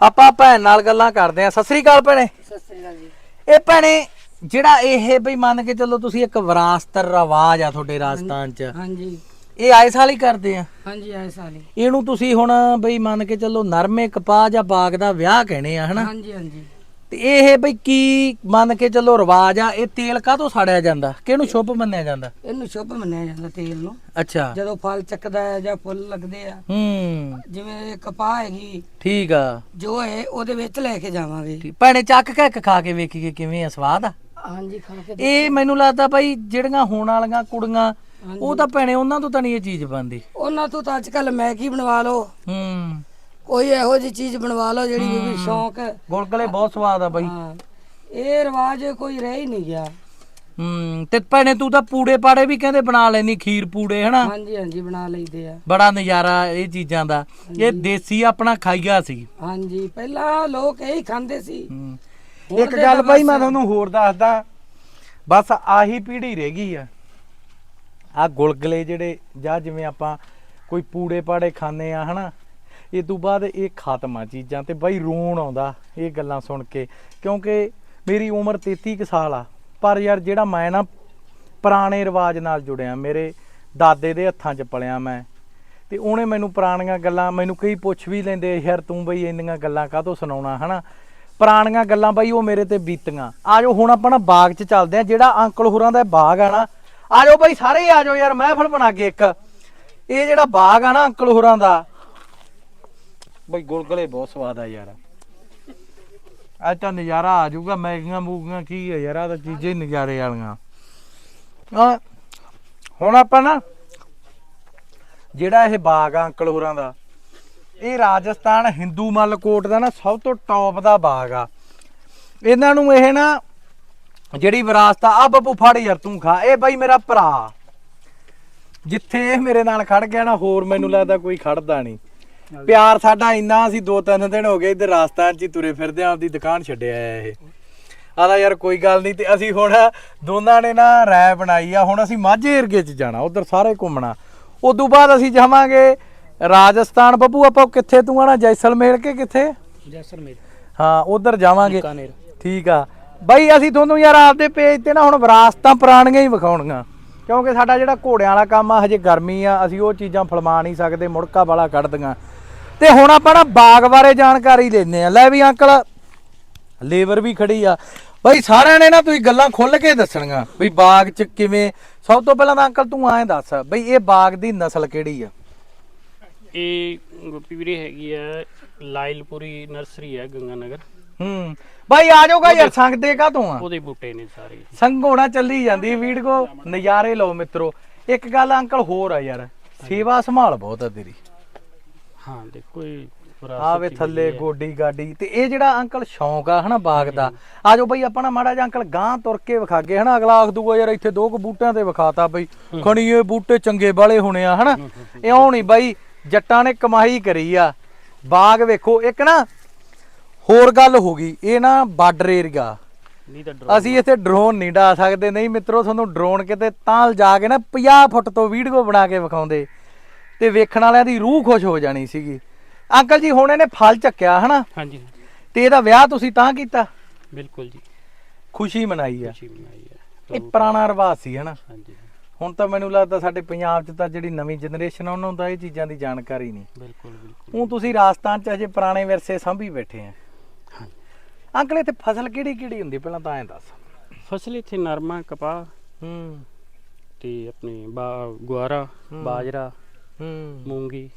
Speaker 1: ਆਪਾਂ ਭੈਣ ਨਾਲ ਗੱਲਾਂ ਕਰਦੇ ਆ ਸਤਿ ਸ੍ਰੀ ਅਕਾਲ ਭੈਣੇ।
Speaker 2: ਸਤਿ ਸ੍ਰੀ ਅਕਾਲ ਜੀ।
Speaker 1: ਇਹ ਭੈਣੇ ਜਿਹੜਾ ਇਹ ਬਈ ਮੰਨ ਕੇ ਚੱਲੋ ਤੁਸੀਂ ਇੱਕ ਵਿਰਾਸਤ ਰਿਵਾਜ ਆ ਤੁਹਾਡੇ ਰਾਜਸਥਾਨ 'ਚ।
Speaker 2: ਹਾਂਜੀ
Speaker 1: ਇਹ ਆਏ ਸਾਲ ਹੀ ਕਰਦੇ ਆ।
Speaker 2: ਹਾਂਜੀ ਐ ਸਾਲੀ
Speaker 1: ਇਹਨੂੰ ਤੁਸੀਂ ਹੁਣ ਬਈ ਮੰਨ ਕੇ ਚੱਲੋ ਨਰਮੇ ਕਪਾਹ ਜਾਂ ਬਾਗ ਦਾ ਵਿਆਹ ਕਹਿਣੇ ਆ ਹਨਾ?
Speaker 2: ਹਾਂਜੀ ਹਾਂਜੀ।
Speaker 1: ਤੇ ਇਹ ਬਈ ਕੀ ਮੰਨ ਕੇ ਚੱਲੋ ਰਿਵਾਜ ਆ ਇਹ ਤੇਲ ਕਾਹਤੋਂ ਸਾੜਿਆ ਜਾਂਦਾ? ਕਿਹਨੂੰ ਸ਼ੁਭ ਮੰਨਿਆ ਜਾਂਦਾ?
Speaker 2: ਇਹਨੂੰ ਸ਼ੁਭ ਮੰਨਿਆ ਜਾਂਦਾ ਤੇਲ ਨੂੰ।
Speaker 1: ਅੱਛਾ।
Speaker 2: ਜਦੋਂ ਫਲ ਚੱਕਦਾ ਹੈ ਜਾਂ ਫੁੱਲ ਲੱਗਦੇ ਆ।
Speaker 1: ਹੂੰ।
Speaker 2: ਜਿਵੇਂ ਇਹ ਕਪਾਹ ਹੈਗੀ
Speaker 1: ਠੀਕ ਆ।
Speaker 2: ਜੋ ਹੈ ਉਹਦੇ ਵਿੱਚ ਲੈ ਕੇ ਜਾਵਾਂਗੇ।
Speaker 1: ਭੈਣੇ ਚੱਕ ਕੇ ਇੱਕ ਖਾ ਕੇ ਵੇਖੀਏ ਕਿਵੇਂ ਆ ਸਵਾਦ ਆ।
Speaker 2: ਹਾਂਜੀ ਖਾ ਕੇ
Speaker 1: ਇਹ ਮੈਨੂੰ ਲੱਗਦਾ ਭਾਈ ਜਿਹੜੀਆਂ ਹੋਣ ਵਾਲੀਆਂ ਕੁੜੀਆਂ ਉਹ ਤਾਂ ਭੈਣੇ ਉਹਨਾਂ ਤੋਂ ਤਾਂ ਨਹੀਂ ਇਹ ਚੀਜ਼ ਬਣਦੀ।
Speaker 2: ਉਹਨਾਂ ਤੋਂ ਤਾਂ ਅੱਜ ਕੱਲ ਮੈਗੀ ਬਣਵਾ ਲਓ।
Speaker 1: ਹੂੰ।
Speaker 2: ਕੋਈ ਇਹੋ ਜਿਹੀ ਚੀਜ਼ ਬਣਵਾ ਲਓ ਜਿਹੜੀ ਵੀ ਸ਼ੌਂਕ ਹੈ।
Speaker 1: ਗੁਲਗਲੇ ਬਹੁਤ ਸਵਾਦ ਆ ਬਾਈ।
Speaker 2: ਹਾਂ। ਇਹ ਰਿਵਾਜ ਕੋਈ ਰਹਿ ਹੀ ਨਹੀਂ ਗਿਆ।
Speaker 1: ਹੂੰ ਤੇ ਭੈਣੇ ਤੂੰ ਤਾਂ ਪੂੜੇ ਪਾੜੇ ਵੀ ਕਹਿੰਦੇ ਬਣਾ ਲੈਨੀ ਖੀਰ ਪੂੜੇ ਹਨਾ?
Speaker 2: ਹਾਂਜੀ ਹਾਂਜੀ ਬਣਾ ਲਈਦੇ ਆ।
Speaker 1: ਬੜਾ ਨਜ਼ਾਰਾ ਇਹ ਚੀਜ਼ਾਂ ਦਾ। ਇਹ ਦੇਸੀ ਆਪਣਾ ਖਾਈਆ ਸੀ।
Speaker 2: ਹਾਂਜੀ ਪਹਿਲਾਂ ਲੋਕ ਇਹ ਹੀ ਖਾਂਦੇ ਸੀ।
Speaker 1: ਹੂੰ। ਇੱਕ ਗੱਲ
Speaker 2: ਤਾਂ
Speaker 1: ਭਾਈ
Speaker 2: ਬਸ-
Speaker 1: ਮੈਂ ਤੁਹਾਨੂੰ ਹੋਰ ਦੱਸਦਾ ਬਸ ਆਹੀ ਪੀੜ੍ਹੀ ਰਹਿ ਗਈ ਆ। ਆ ਗੁਲਗਲੇ ਜਿਹੜੇ ਜਾਂ ਜਿਵੇਂ ਆਪਾਂ ਕੋਈ ਪੂੜੇ ਪਾੜੇ ਖਾਂਦੇ ਆ ਹਨਾ? ਇਹ ਤੋਂ ਬਾਅਦ ਇਹ ਖਤਮ ਆ ਚੀਜ਼ਾਂ ਤੇ ਬਾਈ ਰੋਣ ਆਉਂਦਾ ਇਹ ਗੱਲਾਂ ਸੁਣ ਕੇ। ਕਿਉਂਕਿ ਮੇਰੀ ਉਮਰ 33 ਕੁ ਸਾਲ ਆ, ਪਰ ਯਾਰ ਜਿਹੜਾ ਮੈਂ ਨਾ ਪੁਰਾਣੇ ਰਿਵਾਜ ਨਾਲ ਜੁੜਿਆ, ਮੇਰੇ ਦਾਦੇ ਦੇ ਹੱਥਾਂ 'ਚ ਪਲਿਆ ਮੈਂ, ਤੇ ਉਹਨੇ ਮੈਨੂੰ ਪੁਰਾਣੀਆਂ ਗੱਲਾਂ, ਮੈਨੂੰ ਕਈ ਪੁੱਛ ਵੀ ਲੈਂਦੇ, ਯਾਰ ਤੂੰ ਬਈ ਇੰਨੀਆਂ ਗੱਲਾਂ ਕਾਹਤੋਂ ਸੁਣਾਉਣਾ? ਹਨਾ? ਪੁਰਾਣੀਆਂ ਗੱਲਾਂ ਬਾਈ ਉਹ ਮੇਰੇ ਤੇ ਬੀਤੀਆਂ। ਆਜੋ ਹੁਣ ਆਪਾਂ ਨਾ ਬਾਗ 'ਚ ਚੱਲਦੇ ਆ ਜਿਹੜਾ ਅੰਕਲ ਹੋਰਾਂ ਦਾ ਬਾਗ ਆ ਨਾ, ਆਜੋ ਬਾਈ ਸਾਰੇ ਹੀ ਆਜੋ ਯਾਰ, ਮਹਿਫਲ ਬਣਾ ਕੇ ਇੱਕ। ਇਹ ਜਿਹੜਾ ਬਾਗ ਆ ਨਾ ਅੰਕਲ ਹੋਰਾਂ ਦਾ ਬਈ ਗੁਲਗਲੇ ਬਹੁਤ ਸਵਾਦ ਆ ਯਾਰ। ਅੱਜ ਤਾਂ ਨਜ਼ਾਰਾ ਆ ਜਾਊਗਾ, ਮੈਗੀਆਂ ਮੂਗੀਆਂ ਕੀ ਆ ਯਾਰ ਆ ਤਾਂ ਚੀਜ਼ਾਂ ਹੀ ਨਜ਼ਾਰੇ ਵਾਲੀਆਂ। ਆ ਹੁਣ ਆਪਾਂ ਨਾ, ਜਿਹੜਾ ਇਹ ਬਾਗ ਆ ਅੰਕਲ ਹੋਰਾਂ ਦਾ, ਇਹ ਰਾਜਸਥਾਨ ਹਿੰਦੂ ਮਲਕੋਟ ਦਾ ਨਾ ਸਭ ਤੋਂ ਟੌਪ ਦਾ ਬਾਗ ਆ। ਇਹਨਾਂ ਨੂੰ ਇਹ ਨਾ, ਜਿਹੜੀ ਵਿਰਾਸਤ ਆ ਬੱਬੂ ਫੜ ਯਾਰ ਤੂੰ ਖਾ, ਇਹ ਬਾਈ ਮੇਰਾ ਭਰਾ। ਜਿੱਥੇ ਇਹ ਮੇਰੇ ਨਾਲ ਖੜ ਗਿਆ ਨਾ, ਹੋਰ ਮੈਨੂੰ ਲੱਗਦਾ ਕੋਈ ਖੜਦਾ ਨਹੀਂ। ਪਿਆਰ ਸਾਡਾ ਇੰਨਾ ਅਸੀਂ ਦੋ ਤਿੰਨ ਦਿਨ ਹੋ ਗਏ ਇਧਰ ਰਾਜਸਥਾਨ ਚ ਹੀ ਤੁਰੇ ਫਿਰਦੇ ਆਂ ਆਪਦੀ ਦੁਕਾਨ ਛੱਡਿਆ ਆ ਇਹ। ਆਦਾ ਯਾਰ ਕੋਈ ਗੱਲ ਨਹੀਂ ਤੇ ਅਸੀਂ ਹੁਣ ਦੋਨਾਂ ਨੇ ਨਾ ਰਾਇ ਬਣਾਈ ਆ ਹੁਣ ਅਸੀਂ ਮਾਝੇ ਏਰੀਏ ਚ ਜਾਣਾ ਉਧਰ ਸਾਰੇ ਘੁੰਮਣਾ। ਉਦੋਂ ਬਾਅਦ ਅਸੀਂ ਜਾਵਾਂਗੇ ਰਾਜਸਥਾਨ। ਬੱਬੂ ਆਪਾਂ ਕਿੱਥੇ ਤੂੰ ਆਣਾ ਜੈਸਲਮੇਰ ਕੇ ਕਿੱਥੇ?
Speaker 2: ਜੈਸਲਮੇਰ।
Speaker 1: ਹਾਂ ਉਧਰ ਜਾਵਾਂਗੇ। ਠੀਕ ਆ। ਬਾਈ ਅਸੀਂ ਤੁਹਾਨੂੰ ਯਾਰ ਆਪਦੇ ਪੇਜ ਤੇ ਨਾ ਹੁਣ ਵਿਰਾਸਤਾਂ ਪੁਰਾਣੀਆਂ ਹੀ ਵਿਖਾਉਣੀਆਂ। ਕਿਉਂਕਿ ਸਾਡਾ ਜਿਹੜਾ ਘੋੜਿਆਂ ਵਾਲਾ ਕੰਮ ਆ ਹਜੇ ਗਰਮੀ ਆ ਅਸੀਂ ਉਹ ਚੀਜ਼ਾਂ ਫਲਮਾ ਨਹੀਂ ਸਕਦੇ ਮੁੜਕਾ ਵਾਲਾ ਕੱਢਦੀਆਂ ਤੇ ਹੁਣ ਆਪਾਂ ਨਾ ਬਾਗ ਬਾਰੇ ਜਾਣਕਾਰੀ ਲੈਣੇ ਆ ਲੈ ਵੀ ਅੰਕਲ ਲੇਬਰ ਵੀ ਖੜੀ ਆ। ਬਾਈ ਸਾਰਿਆਂ ਨੇ ਨਾ ਤੁਸੀਂ ਗੱਲਾਂ ਖੁੱਲ ਕੇ ਦੱਸਣੀਆਂ ਵੀ ਬਾਗ 'ਚ ਕਿਵੇਂ ਸਭ ਤੋਂ ਪਹਿਲਾਂ ਤਾਂ ਅੰਕਲ ਤੂੰ ਐਂ ਦੱਸ ਬਈ ਇਹ ਬਾਗ ਦੀ ਨਸਲ ਕਿਹੜੀ ਆ?
Speaker 3: ਇਹ ਗੋਪੀ ਵੀਰੇ ਹੈਗੀ ਆ ਲਾਇਲਪੁਰੀ ਨਰਸਰੀ ਹੈ ਗੰਗਾਨਗਰ।
Speaker 1: ਹੂੰ। ਬਾਈ ਆ ਜਾਓਗਾ ਯਾਰ ਸੰਗਦੇ ਕਾ ਤੋਂ ਆ?
Speaker 3: ਉਹਦੇ ਬੂਟੇ ਨੇ ਸਾਰੇ।
Speaker 1: ਸੰਘੋਣਾ ਚੱਲੀ ਜਾਂਦੀ ਵੀਡੀਓ। ਨਜ਼ਾਰੇ ਲਓ ਮਿੱਤਰੋ। ਇੱਕ ਗੱਲ ਅੰਕਲ ਹੋਰ ਆ ਯਾਰ ਸੇਵਾ ਸੰਭਾਲ ਬਹੁਤ ਆ ਤੇਰੀ।
Speaker 3: ਹਾਂ ਦੇਖੋ ਇਹ
Speaker 1: ਆ ਵੇ
Speaker 3: ਹੀ
Speaker 1: ਥੱਲੇ
Speaker 3: ਹੈ।
Speaker 1: ਗੋਡੀ ਗਾਡੀ ਤੇ ਇਹ ਜਿਹੜਾ ਅੰਕਲ ਸ਼ੌਂਕ ਆ ਹਨਾ ਬਾਗ ਦਾ ਆਜੋ ਬਈ ਆਪਾਂ ਨਾ ਮਾੜਾ ਜਿਹਾ ਅੰਕਲ ਗਾਂ ਤੁਰ ਕੇ ਵਿਖਾਗੇ ਹਨਾ ਅਗਲਾ ਆਖ ਦੂਗਾ ਯਾਰ ਇੱਥੇ ਦੋ ਕੁ ਬੂਟਿਆਂ ਤੇ ਵਿਖਾਤਾ ਬਈ ਖਣੀ ਇਹ ਬੂਟੇ ਚੰਗੇ ਵਾਲੇ ਹੋਣੇ ਆ ਹਨਾ। ਇਉਂ ਨਹੀਂ ਬਈ ਜੱਟਾਂ ਨੇ ਕਮਾਈ ਕਰੀ ਆ। ਬਾਗ ਵੇਖੋ ਇੱਕ ਨਾ ਹੋਰ ਗੱਲ ਹੋ ਗਈ ਇਹ ਨਾ ਬਾਰਡਰ ਏਰੀਆ।
Speaker 3: ਨਹੀਂ ਤਾਂ ਡਰ
Speaker 1: ਅਸੀਂ ਇੱਥੇ ਡਰੋਨ ਨਹੀਂ ਡਾ ਸਕਦੇ ਨਹੀਂ ਮਿੱਤਰੋ ਤੁਹਾਨੂੰ ਡਰੋਨ ਕਿਤੇ ਤਾਂ ਜਾ ਕੇ ਨਾ 50 ਫੁੱਟ ਤੋਂ ਵੀਡੀਓ ਬਣਾ ਕੇ ਵਿਖਾਉਂਦੇ। ਤੇ ਵੇਖਣ ਵਾਲਿਆਂ ਦੀ ਰੂਹ ਖੁਸ਼ ਹੋ ਜਾਣੀ ਸੀਗੀ। ਅੰਕਲ ਜੀ ਹੁਣ ਇਹਨੇ ਫਲ ਚੱਕਿਆ ਹਨਾ?
Speaker 3: ਹਾਂਜੀ।
Speaker 1: ਤੇ ਇਹਦਾ ਵਿਆਹ ਤੁਸੀਂ ਤਾਂ ਕੀਤਾ?
Speaker 3: ਬਿਲਕੁਲ ਜੀ।
Speaker 1: ਖੁਸ਼ੀ ਮਨਾਈ ਆ।
Speaker 3: ਖੁਸ਼ੀ ਮਨਾਈ ਹੈ
Speaker 1: ਇਹ ਪੁਰਾਣਾ ਰਿਵਾਜ ਸੀ ਹਨਾ?
Speaker 3: ਹਾਂਜੀ
Speaker 1: ਹੁਣ ਤਾਂ ਮੈਨੂੰ ਲੱਗਦਾ ਸਾਡੇ ਪੰਜਾਬ 'ਚ ਤਾਂ ਜਿਹੜੀ ਨਵੀਂ ਜਨਰੇਸ਼ਨ ਆ ਉਹਨਾਂ ਨੂੰ ਤਾਂ ਇਹ ਚੀਜ਼ਾਂ ਦੀ ਜਾਣਕਾਰੀ ਨਹੀਂ।
Speaker 3: ਬਿਲਕੁਲ ਬਿਲਕੁਲ।
Speaker 1: ਹੁਣ ਤੁਸੀਂ ਰਾਜਸਥਾਨ 'ਚ ਅਜੇ ਪੁਰਾਣੇ ਵਿਰਸੇ ਸਾਂਭੀ ਬੈਠੇ ਆ।
Speaker 3: ਹਾਂਜੀ।
Speaker 1: ਅੰਕਲ ਇੱਥੇ ਫਸਲ ਕਿਹੜੀ ਕਿਹੜੀ ਹੁੰਦੀ ਪਹਿਲਾਂ ਤਾਂ ਐਂ ਦੱਸ।
Speaker 3: ਫਸਲ ਇੱਥੇ ਨਰਮਾ ਕਪਾਹ
Speaker 1: ਹੂੰ।
Speaker 3: ਤੇ ਆਪਣੇ ਗੁਆਰਾ ਬਾਜਰਾ।
Speaker 1: ਹੂੰ।
Speaker 3: ਮੂੰਗੀ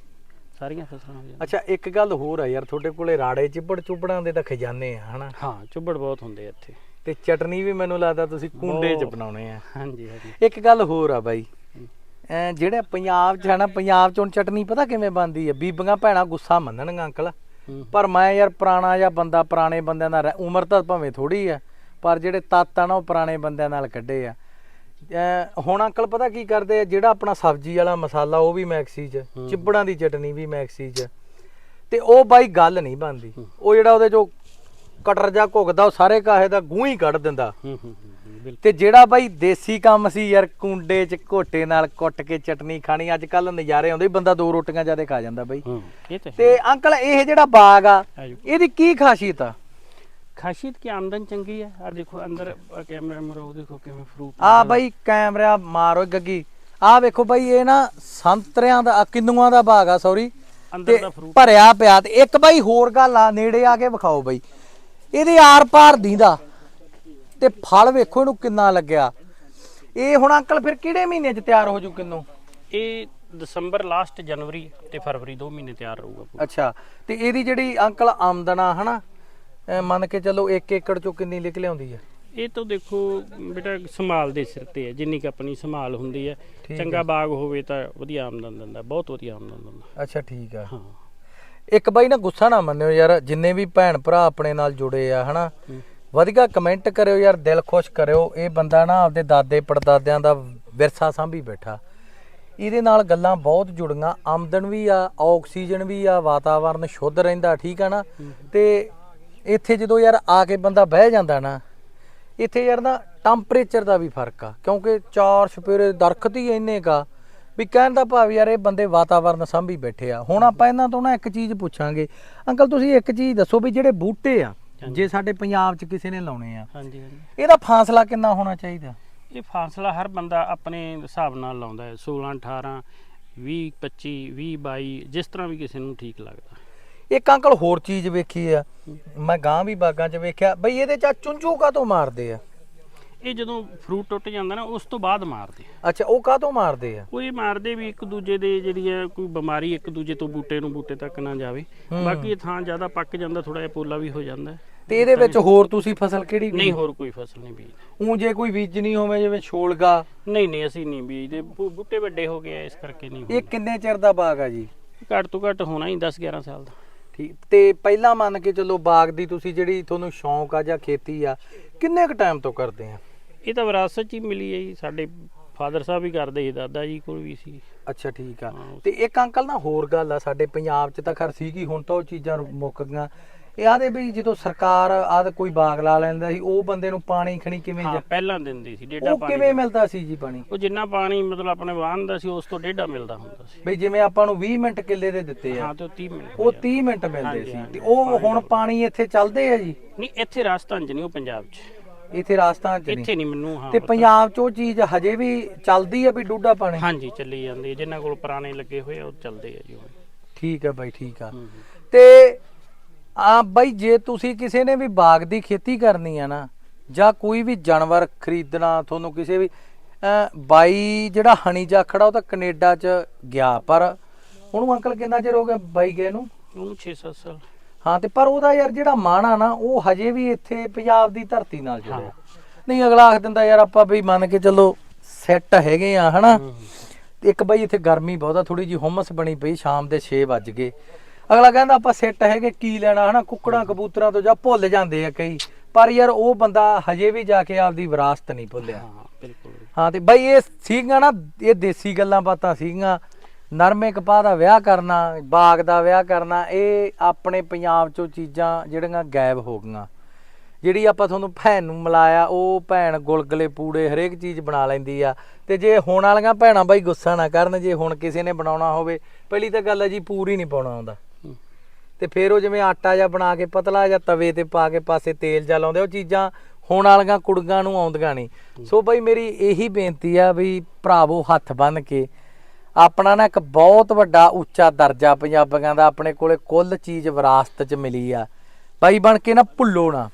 Speaker 3: ਸਾਰੀਆਂ ਫਸਲਾਂ ਹੋ ਜਾਂਦੀਆਂ।
Speaker 1: ਅੱਛਾ ਇੱਕ ਗੱਲ ਹੋਰ ਆ ਯਾਰ ਤੁਹਾਡੇ ਕੋਲੇ ਰਾੜੇ ਚਿੱਬੜ ਚੁੱਬੜਾਂ ਦੇ ਤਾਂ ਖਜ਼ਾਨੇ ਆ ਹਨਾ?
Speaker 3: ਹਾਂ ਚੁੱਬੜ ਬਹੁਤ ਹੁੰਦੇ ਆ ਇੱਥੇ।
Speaker 1: ਤੇ ਚਟਨੀ ਵੀ ਮੈਨੂੰ ਲੱਗਦਾ ਤੁਸੀਂ ਕੁੰਡੇ 'ਚ। ਬਣਾਉਣੇ ਆ।
Speaker 3: ਹਾਂਜੀ ਹਾਂਜੀ।
Speaker 1: ਇੱਕ ਗੱਲ ਹੋਰ ਆ ਬਾਈ। ਐ ਜਿਹੜੇ ਪੰਜਾਬ 'ਚ ਹੈ ਨਾ ਪੰਜਾਬ 'ਚ ਹੁਣ ਚਟਨੀ ਪਤਾ ਕਿਵੇਂ ਬਣਦੀ ਆ? ਬੀਬੀਆਂ ਭੈਣਾਂ ਗੁੱਸਾ ਮੰਨਣਗੀਆਂ ਅੰਕਲ। ਪਰ ਮੈਂ ਯਾਰ ਪੁਰਾਣਾ ਜਿਹਾ ਬੰਦਾ ਪੁਰਾਣੇ ਬੰਦਿਆਂ ਦਾ ਉਮਰ ਤਾਂ ਭਾਵੇਂ ਥੋੜੀ ਆ ਪਰ ਜਿਹੜੇ ਤੱਤ ਆ ਨਾ ਉਹ ਪੁਰਾਣੇ ਬੰਦਿਆਂ ਨਾਲ ਕੱਢੇ ਆ। ਹੁਣ ਅੰਕਲ ਪਤਾ ਕੀ ਕਰਦੇ ਆ? ਜਿਹੜਾ ਆਪਣਾ ਸਬਜ਼ੀ ਵਾਲਾ ਮਸਾਲਾ ਉਹ ਵੀ ਮੈਕਸੀ 'ਚ। ਚਿੱਬੜਾਂ ਦੀ ਚਟਨੀ ਵੀ ਮੈਕਸੀ 'ਚ। ਤੇ ਉਹ ਬਾਈ ਗੱਲ ਨਹੀਂ ਬਣਦੀ। ਉਹ ਜਿਹੜਾ ਉਹਦੇ ਚੋਂ ਕਟਰ ਜਾ ਘੁੱਗਦਾ ਉਹ ਸਾਰੇ ਕਾਹੇ ਦਾ ਗੂੰ ਹੀ ਕੱਢ ਦਿੰਦਾ ਤੇ ਜਿਹੜਾ ਬਾਈ ਦੇਸੀ ਕੰਮ ਸੀ ਯਾਰ ਕੁੰਡੇ 'ਚ ਘੋਟੇ ਨਾਲ ਕੁੱਟ ਕੇ ਚਟਨੀ ਖਾਣੀ ਅੱਜ ਕੱਲ ਨਜ਼ਾਰੇ ਆਉਂਦੇ ਬੰਦਾ ਦੋ ਰੋਟੀਆਂ ਜ਼ਿਆਦਾ ਖਾ ਜਾਂਦਾ ਬਾਈ।
Speaker 3: ਤਾਂ
Speaker 1: ਅੰਕਲ ਇਹ ਜਿਹੜਾ ਬਾਗ ਆ। ਇਹਦੀ ਕੀ ਖਾਸੀਅਤ ਆ?
Speaker 3: ਖਾਸੀਅਤ ਕੀ ਆਮਦਨ ਚੰਗੀ ਹੈ? ਆ ਦੇਖੋ ਅੰਦਰ ਕੈਮਰਾ ਮਰੋ ਦੇਖੋ ਕਿਵੇਂ ਫਰੂਟ
Speaker 1: ਆ ਬਾਈ ਕੈਮਰਾ ਮਾਰੋ ਗੱਗੀ ਆ ਵੇਖੋ ਬਾਈ ਇਹ ਨਾ ਸੰਤਰਿਆਂ ਦਾ ਕਿੰਨੂਆਂ ਦਾ ਬਾਗ ਆ ਸੌਰੀ
Speaker 3: ਅੰਦਰ ਦਾ ਫਰੂਟ
Speaker 1: ਭਰਿਆ ਪਿਆ ਤੇ ਇੱਕ ਬਾਈ ਹੋਰ ਗੱਲ ਆ ਨੇੜੇ ਆ ਕੇ ਵਿਖਾਓ ਬਾਈ। ਇਹਦੇ ਆਰ ਪਾਰ ਦੀਂਦਾ। ਤੇ ਫਲ ਵੇਖੋ ਇਹਨੂੰ ਕਿੰਨਾ ਲੱਗਿਆ। ਇਹ ਹੁਣ ਅੰਕਲ ਫਿਰ ਕਿਹੜੇ ਮਹੀਨੇ 'ਚ ਤਿਆਰ ਹੋ ਜੂ ਕਿੰਨੂ?
Speaker 3: ਇਹ ਦਸੰਬਰ ਲਾਸਟ ਜਨਵਰੀ ਤੇ ਫਰਵਰੀ ਦੋ ਮਹੀਨੇ ਤਿਆਰ ਰਹੂਗਾ।
Speaker 1: ਅੱਛਾ ਤੇ ਇਹਦੀ ਜਿਹੜੀ ਅੰਕਲ ਆਮਦਨ ਆ ਹਨਾ? ਅਹ ਮੰਨ ਕੇ ਚੱਲੋ 1 ਏਕੜ ਚੋਂ ਕਿੰਨੀ ਨਿਕਲ ਆਉਂਦੀ ਆ?
Speaker 3: ਇਹ ਤਾਂ ਦੇਖੋ ਬੇਟਾ ਸੰਭਾਲ ਦੇ ਸਿਰ ਤੇ ਹੈ ਜਿੰਨੀ ਕੁ ਆਪਣੀ ਸੰਭਾਲ ਹੁੰਦੀ ਹੈ
Speaker 1: ਠੀਕ
Speaker 3: ਚੰਗਾ ਬਾਗ ਹੋਵੇ ਤਾਂ ਵਧੀਆ ਆਮਦਨ ਦਿੰਦਾ ਬਹੁਤ ਵਧੀਆ ਆਮਦਨ ਦਿੰਦਾ।
Speaker 1: ਅੱਛਾ ਠੀਕ ਆ।
Speaker 3: ਹਾਂ।
Speaker 1: ਇੱਕ ਬਾਈ ਨਾ ਗੁੱਸਾ ਨਾ ਮੰਨਿਓ ਯਾਰ ਜਿੰਨੇ ਵੀ ਭੈਣ ਭਰਾ ਆਪਣੇ ਨਾਲ ਜੁੜੇ ਆ ਹਨਾ?
Speaker 3: ਹੂੰ।
Speaker 1: ਵਧੀਆ ਕਮੈਂਟ ਕਰਿਓ ਯਾਰ ਦਿਲ ਖੁਸ਼ ਕਰਿਓ। ਇਹ ਬੰਦਾ ਨਾ ਆਪਦੇ ਦਾਦੇ ਪੜਦਾਦਿਆਂ ਦਾ ਵਿਰਸਾ ਸਾਂਭੀ ਬੈਠਾ। ਇਹਦੇ ਨਾਲ ਗੱਲਾਂ ਬਹੁਤ ਜੁੜੀਆਂ ਆਮਦਨ ਵੀ ਆ ਆਕਸੀਜਨ ਵੀ ਆ ਵਾਤਾਵਰਨ ਸ਼ੁੱਧ ਰਹਿੰਦਾ ਠੀਕ ਆ ਨਾ? ਤੇ ਇੱਥੇ ਜਦੋਂ ਯਾਰ ਆ ਕੇ ਬੰਦਾ ਬਹਿ ਜਾਂਦਾ ਨਾ ਇੱਥੇ ਯਾਰ ਨਾ ਟੈਂਪਰੇਚਰ ਦਾ ਵੀ ਫ਼ਰਕ ਆ ਕਿਉਂਕਿ ਚਾਰ ਸਪੇਰੇ ਦਰਖਤ ਹੀ ਇੰਨੇ ਕਾ ਵੀ ਕਹਿਣ ਦਾ ਭਾਵ ਯਾਰ ਇਹ ਬੰਦੇ ਵਾਤਾਵਰਨ ਸਾਂਭੀ ਬੈਠੇ ਆ। ਹੁਣ ਆਪਾਂ ਇਹਨਾਂ ਤੋਂ ਨਾ ਇੱਕ ਚੀਜ਼ ਪੁੱਛਾਂਗੇ। ਅੰਕਲ ਤੁਸੀਂ ਇੱਕ ਚੀਜ਼ ਦੱਸੋ ਵੀ ਜਿਹੜੇ ਬੂਟੇ ਆ ਜੇ ਸਾਡੇ ਪੰਜਾਬ 'ਚ ਕਿਸੇ ਨੇ ਲਾਉਣੇ ਆ
Speaker 3: ਹਾਂਜੀ ਹਾਂਜੀ।
Speaker 1: ਇਹਦਾ ਫਾਸਲਾ ਕਿੰਨਾ ਹੋਣਾ ਚਾਹੀਦਾ?
Speaker 3: ਇਹ ਫਾਸਲਾ ਹਰ ਬੰਦਾ ਆਪਣੇ ਹਿਸਾਬ ਨਾਲ ਲਾਉਂਦਾ ਹੈ 16 18 20 25 20 22 ਜਿਸ ਤਰ੍ਹਾਂ ਵੀ ਕਿਸੇ ਨੂੰ ਠੀਕ ਲੱਗਦਾ।
Speaker 1: ਇੱਕ ਅੰਕਲ ਹੋਰ ਚੀਜ਼ ਵੇਖੀ ਆ ਮੈਂ ਗਾਂ ਵੀ ਬਾਗਾਂ 'ਚ ਵੇਖਿਆ। ਬਈ ਇਹਦੇ 'ਚ ਚੁੰਝੂ ਕਾਹਤੋਂ ਮਾਰਦੇ ਆ?
Speaker 3: ਇਹ ਜਦੋਂ ਫਰੂਟ ਟੁੱਟ ਜਾਂਦਾ ਨਾ ਉਸ ਤੋਂ ਬਾਅਦ ਮਾਰਦੇ ਆ।
Speaker 1: ਅੱਛਾ ਉਹ ਕਾਹਤੋਂ ਮਾਰਦੇ ਆ?
Speaker 3: ਇਹ ਮਾਰਦੇ ਵੀ ਇੱਕ ਦੂਜੇ ਦੇ ਜਿਹੜੀ ਹੈ ਕੋਈ ਬਿਮਾਰੀ ਇੱਕ ਦੂਜੇ ਤੋਂ ਬੂਟੇ ਨੂੰ ਬੂਟੇ ਤੱਕ ਨਾ ਜਾਵੇ। ਬਾਕੀ ਇਹ ਥਾਂ ਜ਼ਿਆਦਾ ਪੱਕ ਜਾਂਦਾ ਥੋੜਾ ਜਿਹਾ ਪੋਲਾ ਵੀ ਹੋ ਜਾਂਦਾ। ਹੈ।
Speaker 1: ਤੇ ਇਹਦੇ ਵਿੱਚ ਹੋਰ ਤੁਸੀਂ ਫਸਲ ਕਿਹੜੀ
Speaker 3: ਨਹੀਂ ਹੋਰ ਕੋਈ ਫਸਲ ਨਹੀਂ ਬੀਜਦੇ
Speaker 1: ਉਹ ਜੇ ਕੋਈ ਬੀਜਣੀ ਹੋਵੇ ਜਿਵੇਂ ਛੋਲਗਾ।
Speaker 3: ਨਹੀਂ ਨਹੀਂ ਅਸੀਂ ਨਹੀਂ ਬੀਜਦੇ। ਬੂ- ਬੂਟੇ ਵੱਡੇ ਹੋ ਗਏ ਆ, ਇਸ ਕਰਕੇ ਨਹੀਂ
Speaker 1: ਇਹ ਕਿੰਨੇ ਚਿਰ ਦਾ ਬਾਗ ਆ ਜੀ?
Speaker 3: ਘੱਟ ਤੋਂ ਘੱਟ ਹੋਣਾ ਹੀ 10 11 ਸਾਲ ਦਾ।
Speaker 1: ਠੀਕ। ਤੇ ਪਹਿਲਾਂ ਮੰਨ ਕੇ ਚੱਲੋ ਬਾਗ ਦੀ ਤੁਸੀਂ ਜਿਹੜੀ ਤੁਹਾਨੂੰ ਸ਼ੌਂਕ ਆ ਜਾਂ ਖੇਤੀ ਆ ਕਿੰਨੇ ਕ ਟਾਈਮ ਤੋਂ ਕਰਦੇ ਆ?
Speaker 3: ਇਹ ਤਾਂ ਵਿਰਾਸਤ 'ਚ ਹੀ ਮਿਲੀ ਹੈ ਜੀ। ਸਾਡੇ ਫਾਦਰ ਸਾਹਿਬ ਵੀ ਕਰਦੇ ਸੀ ਦਾਦਾ ਜੀ ਕੋਲ ਵੀ ਸੀ।
Speaker 1: ਅੱਛਾ ਠੀਕ ਆ। ਤੇ ਇੱਕ ਅੰਕਲ ਨਾ ਹੋਰ ਗੱਲ ਆ ਸਾਡੇ ਪੰਜਾਬ 'ਚ ਤਾਂ ਖਰ ਸੀਗੀ ਹੁਣ ਤਾਂ ਉਹ ਚੀਜ਼ਾਂ ਮੁੱਕ ਗਈਆਂ। ਇਹ ਆਦੇ ਵੀ ਜਦੋਂ ਸਰਕਾਰ ਆਦ ਕੋਈ ਬਾਗ ਲਾ ਲੈਂਦਾ ਸੀ ਉਹ ਬੰਦੇ ਨੂੰ ਪਾਣੀ ਖਣੀ ਕਿਵੇਂ
Speaker 3: ਹਾਂ ਪਹਿਲਾਂ ਦਿੰਦੀ ਸੀ ਡੇਢਾ
Speaker 1: ਉਹ
Speaker 3: ਪਾਣੀ
Speaker 1: ਕਿਵੇਂ ਮਿਲਦਾ ਸੀ ਜੀ ਪਾਣੀ?
Speaker 3: ਉਹ ਜਿੰਨਾ ਪਾਣੀ ਮਤਲਬ ਆਪਣੇ ਵਾਹਨ ਦਾ ਸੀ ਉਸ ਤੋਂ ਡੇਢਾ ਮਿਲਦਾ ਹੁੰਦਾ ਸੀ।
Speaker 1: ਬਈ ਜਿਵੇਂ ਆਪਾਂ ਨੂੰ 20 ਮਿੰਟ ਕਿੱਲੇ ਦੇ ਦਿੱਤੇ ਆ
Speaker 3: ਹਾਂ ਤੇ ਉਹ 30 ਮਿੰਟ
Speaker 1: ਉਹ 30 ਮਿੰਟ ਮਿਲਦੇ ਸੀ। ਤੇ ਉਹ ਹੁਣ ਪਾਣੀ ਇੱਥੇ ਚੱਲਦੇ ਆ ਜੀ?
Speaker 3: ਨਹੀਂ ਇੱਥੇ ਰਾਜਸਥਾਨ 'ਚ ਨਹੀਂ ਉਹ ਪੰਜਾਬ 'ਚ।
Speaker 1: ਇੱਥੇ ਰਾਜਸਥਾਨ 'ਚ ਨਹੀਂ।
Speaker 3: ਇੱਥੇ ਨਹੀਂ ਮੈਨੂੰ ਹਾਂ
Speaker 1: ਤੇ। ਪੰਜਾਬ 'ਚ ਉਹ ਚੀਜ਼ ਹਜੇ ਵੀ ਚੱਲਦੀ ਆ ਵੀ ਡੂਡਾ ਪਾਣੀ?
Speaker 3: ਹਾਂਜੀ ਚੱਲੀ ਜਾਂਦੀ ਹੈ ਜਿਨ੍ਹਾਂ ਕੋਲ ਪੁਰਾਣੇ ਲੱਗੇ ਹੋਏ ਆ ਉਹ ਚੱਲਦੇ ਆ ਜੀ
Speaker 1: ਠੀਕ ਆ ਬਾਈ ਠੀਕ ਆ। ਤੇ ਆ ਬਾਈ ਜੇ ਤੁਸੀਂ ਕਿਸੇ ਨੇ ਵੀ ਬਾਗ ਦੀ ਖੇਤੀ ਕਰਨੀ ਆ ਨਾ ਜਾਂ ਕੋਈ ਵੀ ਜਾਨਵਰ ਖਰੀਦਣਾ ਤੁਹਾਨੂੰ ਕਿਸੇ ਵੀ ਬਾਈ ਜਿਹੜਾ ਹਣੀ ਜਾਖੜਾ ਉਹ ਤਾਂ ਕੈਨੇਡਾ 'ਚ ਗਿਆ ਪਰ ਉਹਨੂੰ ਅੰਕਲ ਕਿੰਨਾ ਚਿਰ ਹੋ ਗਿਆ ਬਾਈ ਗਏ ਨੂੰ
Speaker 3: ਉਹਨੂੰ 6-7 ਸਾਲ
Speaker 1: ਹਾਂ ਤੇ ਪਰ ਉਹਦਾ ਯਾਰ ਜਿਹੜਾ ਮਾਣ ਆ ਨਾ ਉਹ ਹਜੇ ਵੀ ਇੱਥੇ ਪੰਜਾਬ ਦੀ ਧਰਤੀ ਨਾਲ ਜੁੜਿਆ। ਨਹੀਂ ਅਗਲਾ ਆਖ ਦਿੰਦਾ ਯਾਰ ਆਪਾਂ ਵੀ ਮੰਨ ਕੇ ਚੱਲੋ ਸੈੱਟ ਹੈਗੇ ਆ ਹਨਾ। ਇੱਕ ਬਾਈ ਇੱਥੇ ਗਰਮੀ ਬਹੁਤਾ ਥੋੜੀ ਜੀ ਹੁਮਸ ਬਣੀ ਪਈ ਸ਼ਾਮ ਦੇ 6 ਵੱਜ ਗਏ ਅਗਲਾ ਕਹਿੰਦਾ ਆਪਾਂ ਸਿੱਟ ਹੈਗੇ ਕੀ ਲੈਣਾ ਹਨਾ ਕੁੱਕੜਾਂ ਕਬੂਤਰਾਂ ਤੋਂ ਜਾਂ ਭੁੱਲ ਜਾਂਦੇ ਆ ਕਈ। ਪਰ ਯਾਰ ਉਹ ਬੰਦਾ ਹਜੇ ਵੀ ਜਾ ਕੇ ਆਪਦੀ ਵਿਰਾਸਤ ਨਹੀਂ ਭੁੱਲਿਆ।
Speaker 3: ਹਾਂ ਬਿਲਕੁਲ
Speaker 1: ਹਾਂ ਤੇ ਬਾਈ ਇਹ ਸੀਗੀਆਂ ਨਾ ਇਹ ਦੇਸੀ ਗੱਲਾਂ ਬਾਤਾਂ ਸੀਗੀਆਂ। ਨਰਮੇ ਕਪਾਹ ਦਾ ਵਿਆਹ ਕਰਨਾ ਬਾਗ ਦਾ ਵਿਆਹ ਕਰਨਾ ਇਹ ਆਪਣੇ ਪੰਜਾਬ ਚੋਂ ਚੀਜ਼ਾਂ ਜਿਹੜੀਆਂ ਗਾਇਬ ਹੋ ਗਈਆਂ। ਜਿਹੜੀ ਆਪਾਂ ਤੁਹਾਨੂੰ ਭੈਣ ਨੂੰ ਮਿਲਾਇਆ ਉਹ ਭੈਣ ਗੁਲਗਲੇ ਪੂੜੇ ਹਰੇਕ ਚੀਜ਼ ਬਣਾ ਲੈਂਦੀ ਆ। ਤੇ ਜੇ ਹੁਣ ਵਾਲੀਆਂ ਭੈਣਾਂ ਬਾਈ ਗੁੱਸਾ ਨਾ ਕਰਨ ਜੇ ਹੁਣ ਕਿਸੇ ਨੇ ਬਣਾਉਣਾ ਹੋਵੇ ਪਹਿਲੀ ਤਾਂ ਗੱਲ ਹੈ ਜੀ ਪੂਰੀ ਨਹੀਂ ਪਾਉਣਾ ਆਉਂਦਾ। ਤੇ ਫਿਰ ਉਹ ਜਿਵੇਂ ਆਟਾ ਜਿਹਾ ਬਣਾ ਕੇ ਪਤਲਾ ਜਾਂ ਤਵੇ ਤੇ ਪਾ ਕੇ ਪਾਸੇ ਤੇਲ ਜਿਹਾ ਲਾਉਂਦੇ ਉਹ ਚੀਜ਼ਾਂ ਹੁਣ ਵਾਲੀਆਂ ਕੁੜੀਆਂ ਨੂੰ ਆਉਂਦੀਆਂ ਨਹੀਂ। ਸੋ ਬਈ ਮੇਰੀ ਇਹੀ ਬੇਨਤੀ ਆ ਵੀ ਭਰਾਵੋ ਹੱਥ ਬੰਨ ਕੇ। ਆਪਣਾ ਨਾ ਇੱਕ ਬਹੁਤ ਵੱਡਾ ਉੱਚਾ ਦਰਜਾ ਪੰਜਾਬੀਆਂ ਦਾ ਆਪਣੇ ਕੋਲੇ ਕੁੱਲ ਚੀਜ਼ ਵਿਰਾਸਤ 'ਚ ਮਿਲੀ ਆ। ਬਾਈ ਬਣ ਕੇ ਨਾ ਭੁੱਲੋ ਨਾ।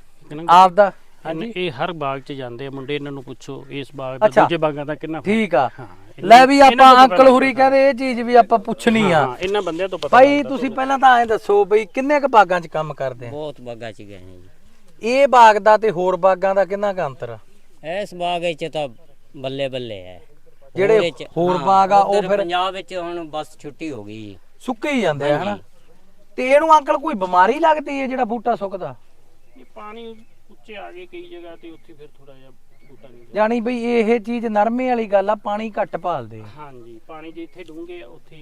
Speaker 1: ਆਪਦਾ
Speaker 3: ਹਾਂਜੀ। ਇਹ ਹਰ ਬਾਗ 'ਚ ਜਾਂਦੇ ਆ ਮੁੰਡੇ ਇਹਨਾਂ ਨੂੰ ਪੁੱਛੋ ਇਸ ਬਾਗ ਦਾ। ਦੂਜੇ ਬਾਗਾਂ ਦਾ ਕਿੰਨਾ
Speaker 1: ਠੀਕ ਆ। ਲੈ ਵੀ ਆਪਾਂ ਅੰਕਲ ਹੁਰੀ ਕਹਿੰਦੇ ਇਹ ਚੀਜ਼ ਵੀ ਆਪਾਂ ਪੁੱਛਣੀ ਆ।
Speaker 3: ਹਾਂ ਇਹਨਾਂ ਬੰਦਿਆਂ ਤੋਂ ਪਤਾ
Speaker 1: ਬਾਈ
Speaker 3: ਲੱਗਦਾ
Speaker 1: ਤੁਸੀਂ ਪਹਿਲਾਂ ਤਾਂ ਐਂ ਦੱਸੋ ਬਈ ਕਿੰਨੇ ਕ ਬਾਗਾਂ 'ਚ ਕੰਮ ਕਰਦੇ ਆ?
Speaker 4: ਬਹੁਤ ਬਾਗਾਂ ਚ ਗਏ ਨੇ ਜੀ।
Speaker 1: ਇਹ ਬਾਗ ਦਾ ਤੇ ਹੋਰ ਬਾਗਾਂ ਦਾ ਕਿੰਨਾ ਕੁ ਅੰਤਰ ਆ?
Speaker 4: ਇਸ ਬਾਗ ਵਿੱਚ ਤਾਂ ਬੱਲੇ ਬੱਲੇ ਹੈ।
Speaker 1: ਜਿਹੜੇ
Speaker 4: ਉਹਦੇ ਚ-
Speaker 1: ਹੋਰ
Speaker 4: ਹਾਂ,
Speaker 1: ਬਾਗ ਆ, ਉਹ
Speaker 4: ਉੱਧਰ
Speaker 1: ਫਿਰ-
Speaker 4: ਪੰਜਾਬ ਵਿੱਚ ਹੁਣ ਬਸ ਛੁੱਟੀ ਹੋ ਗਈ। ਜੀ।
Speaker 1: ਸੁੱਕੇ ਹੀ ਜਾਂਦੇ ਆ ਹਨਾ? ਤੇ ਇਹਨੂੰ ਅੰਕਲ ਕੋਈ ਬਿਮਾਰੀ ਲੱਗਦੀ ਹੈ ਜਿਹੜਾ ਬੂਟਾ ਸੁੱਕਦਾ?
Speaker 3: ਇਹ ਪਾਣੀ ਉੱਚੇ ਆ ਗਏ ਕਈ ਜਗ੍ਹਾ ਤੇ ਉੱਥੇ ਫਿਰ ਥੋੜਾ ਜਿਹਾ।
Speaker 1: ਜਾਣੀ ਬਈ ਇਹ ਚੀਜ਼ ਨਰਮੇ ਵਾਲੀ ਗੱਲ ਆ ਪਾਣੀ ਘੱਟ ਭਾਲਦੇ ਆ।
Speaker 3: ਹਾਂਜੀ ਪਾਣੀ ਜਿੱਥੇ ਡੂੰਘੇ ਆ ਉੱਥੇ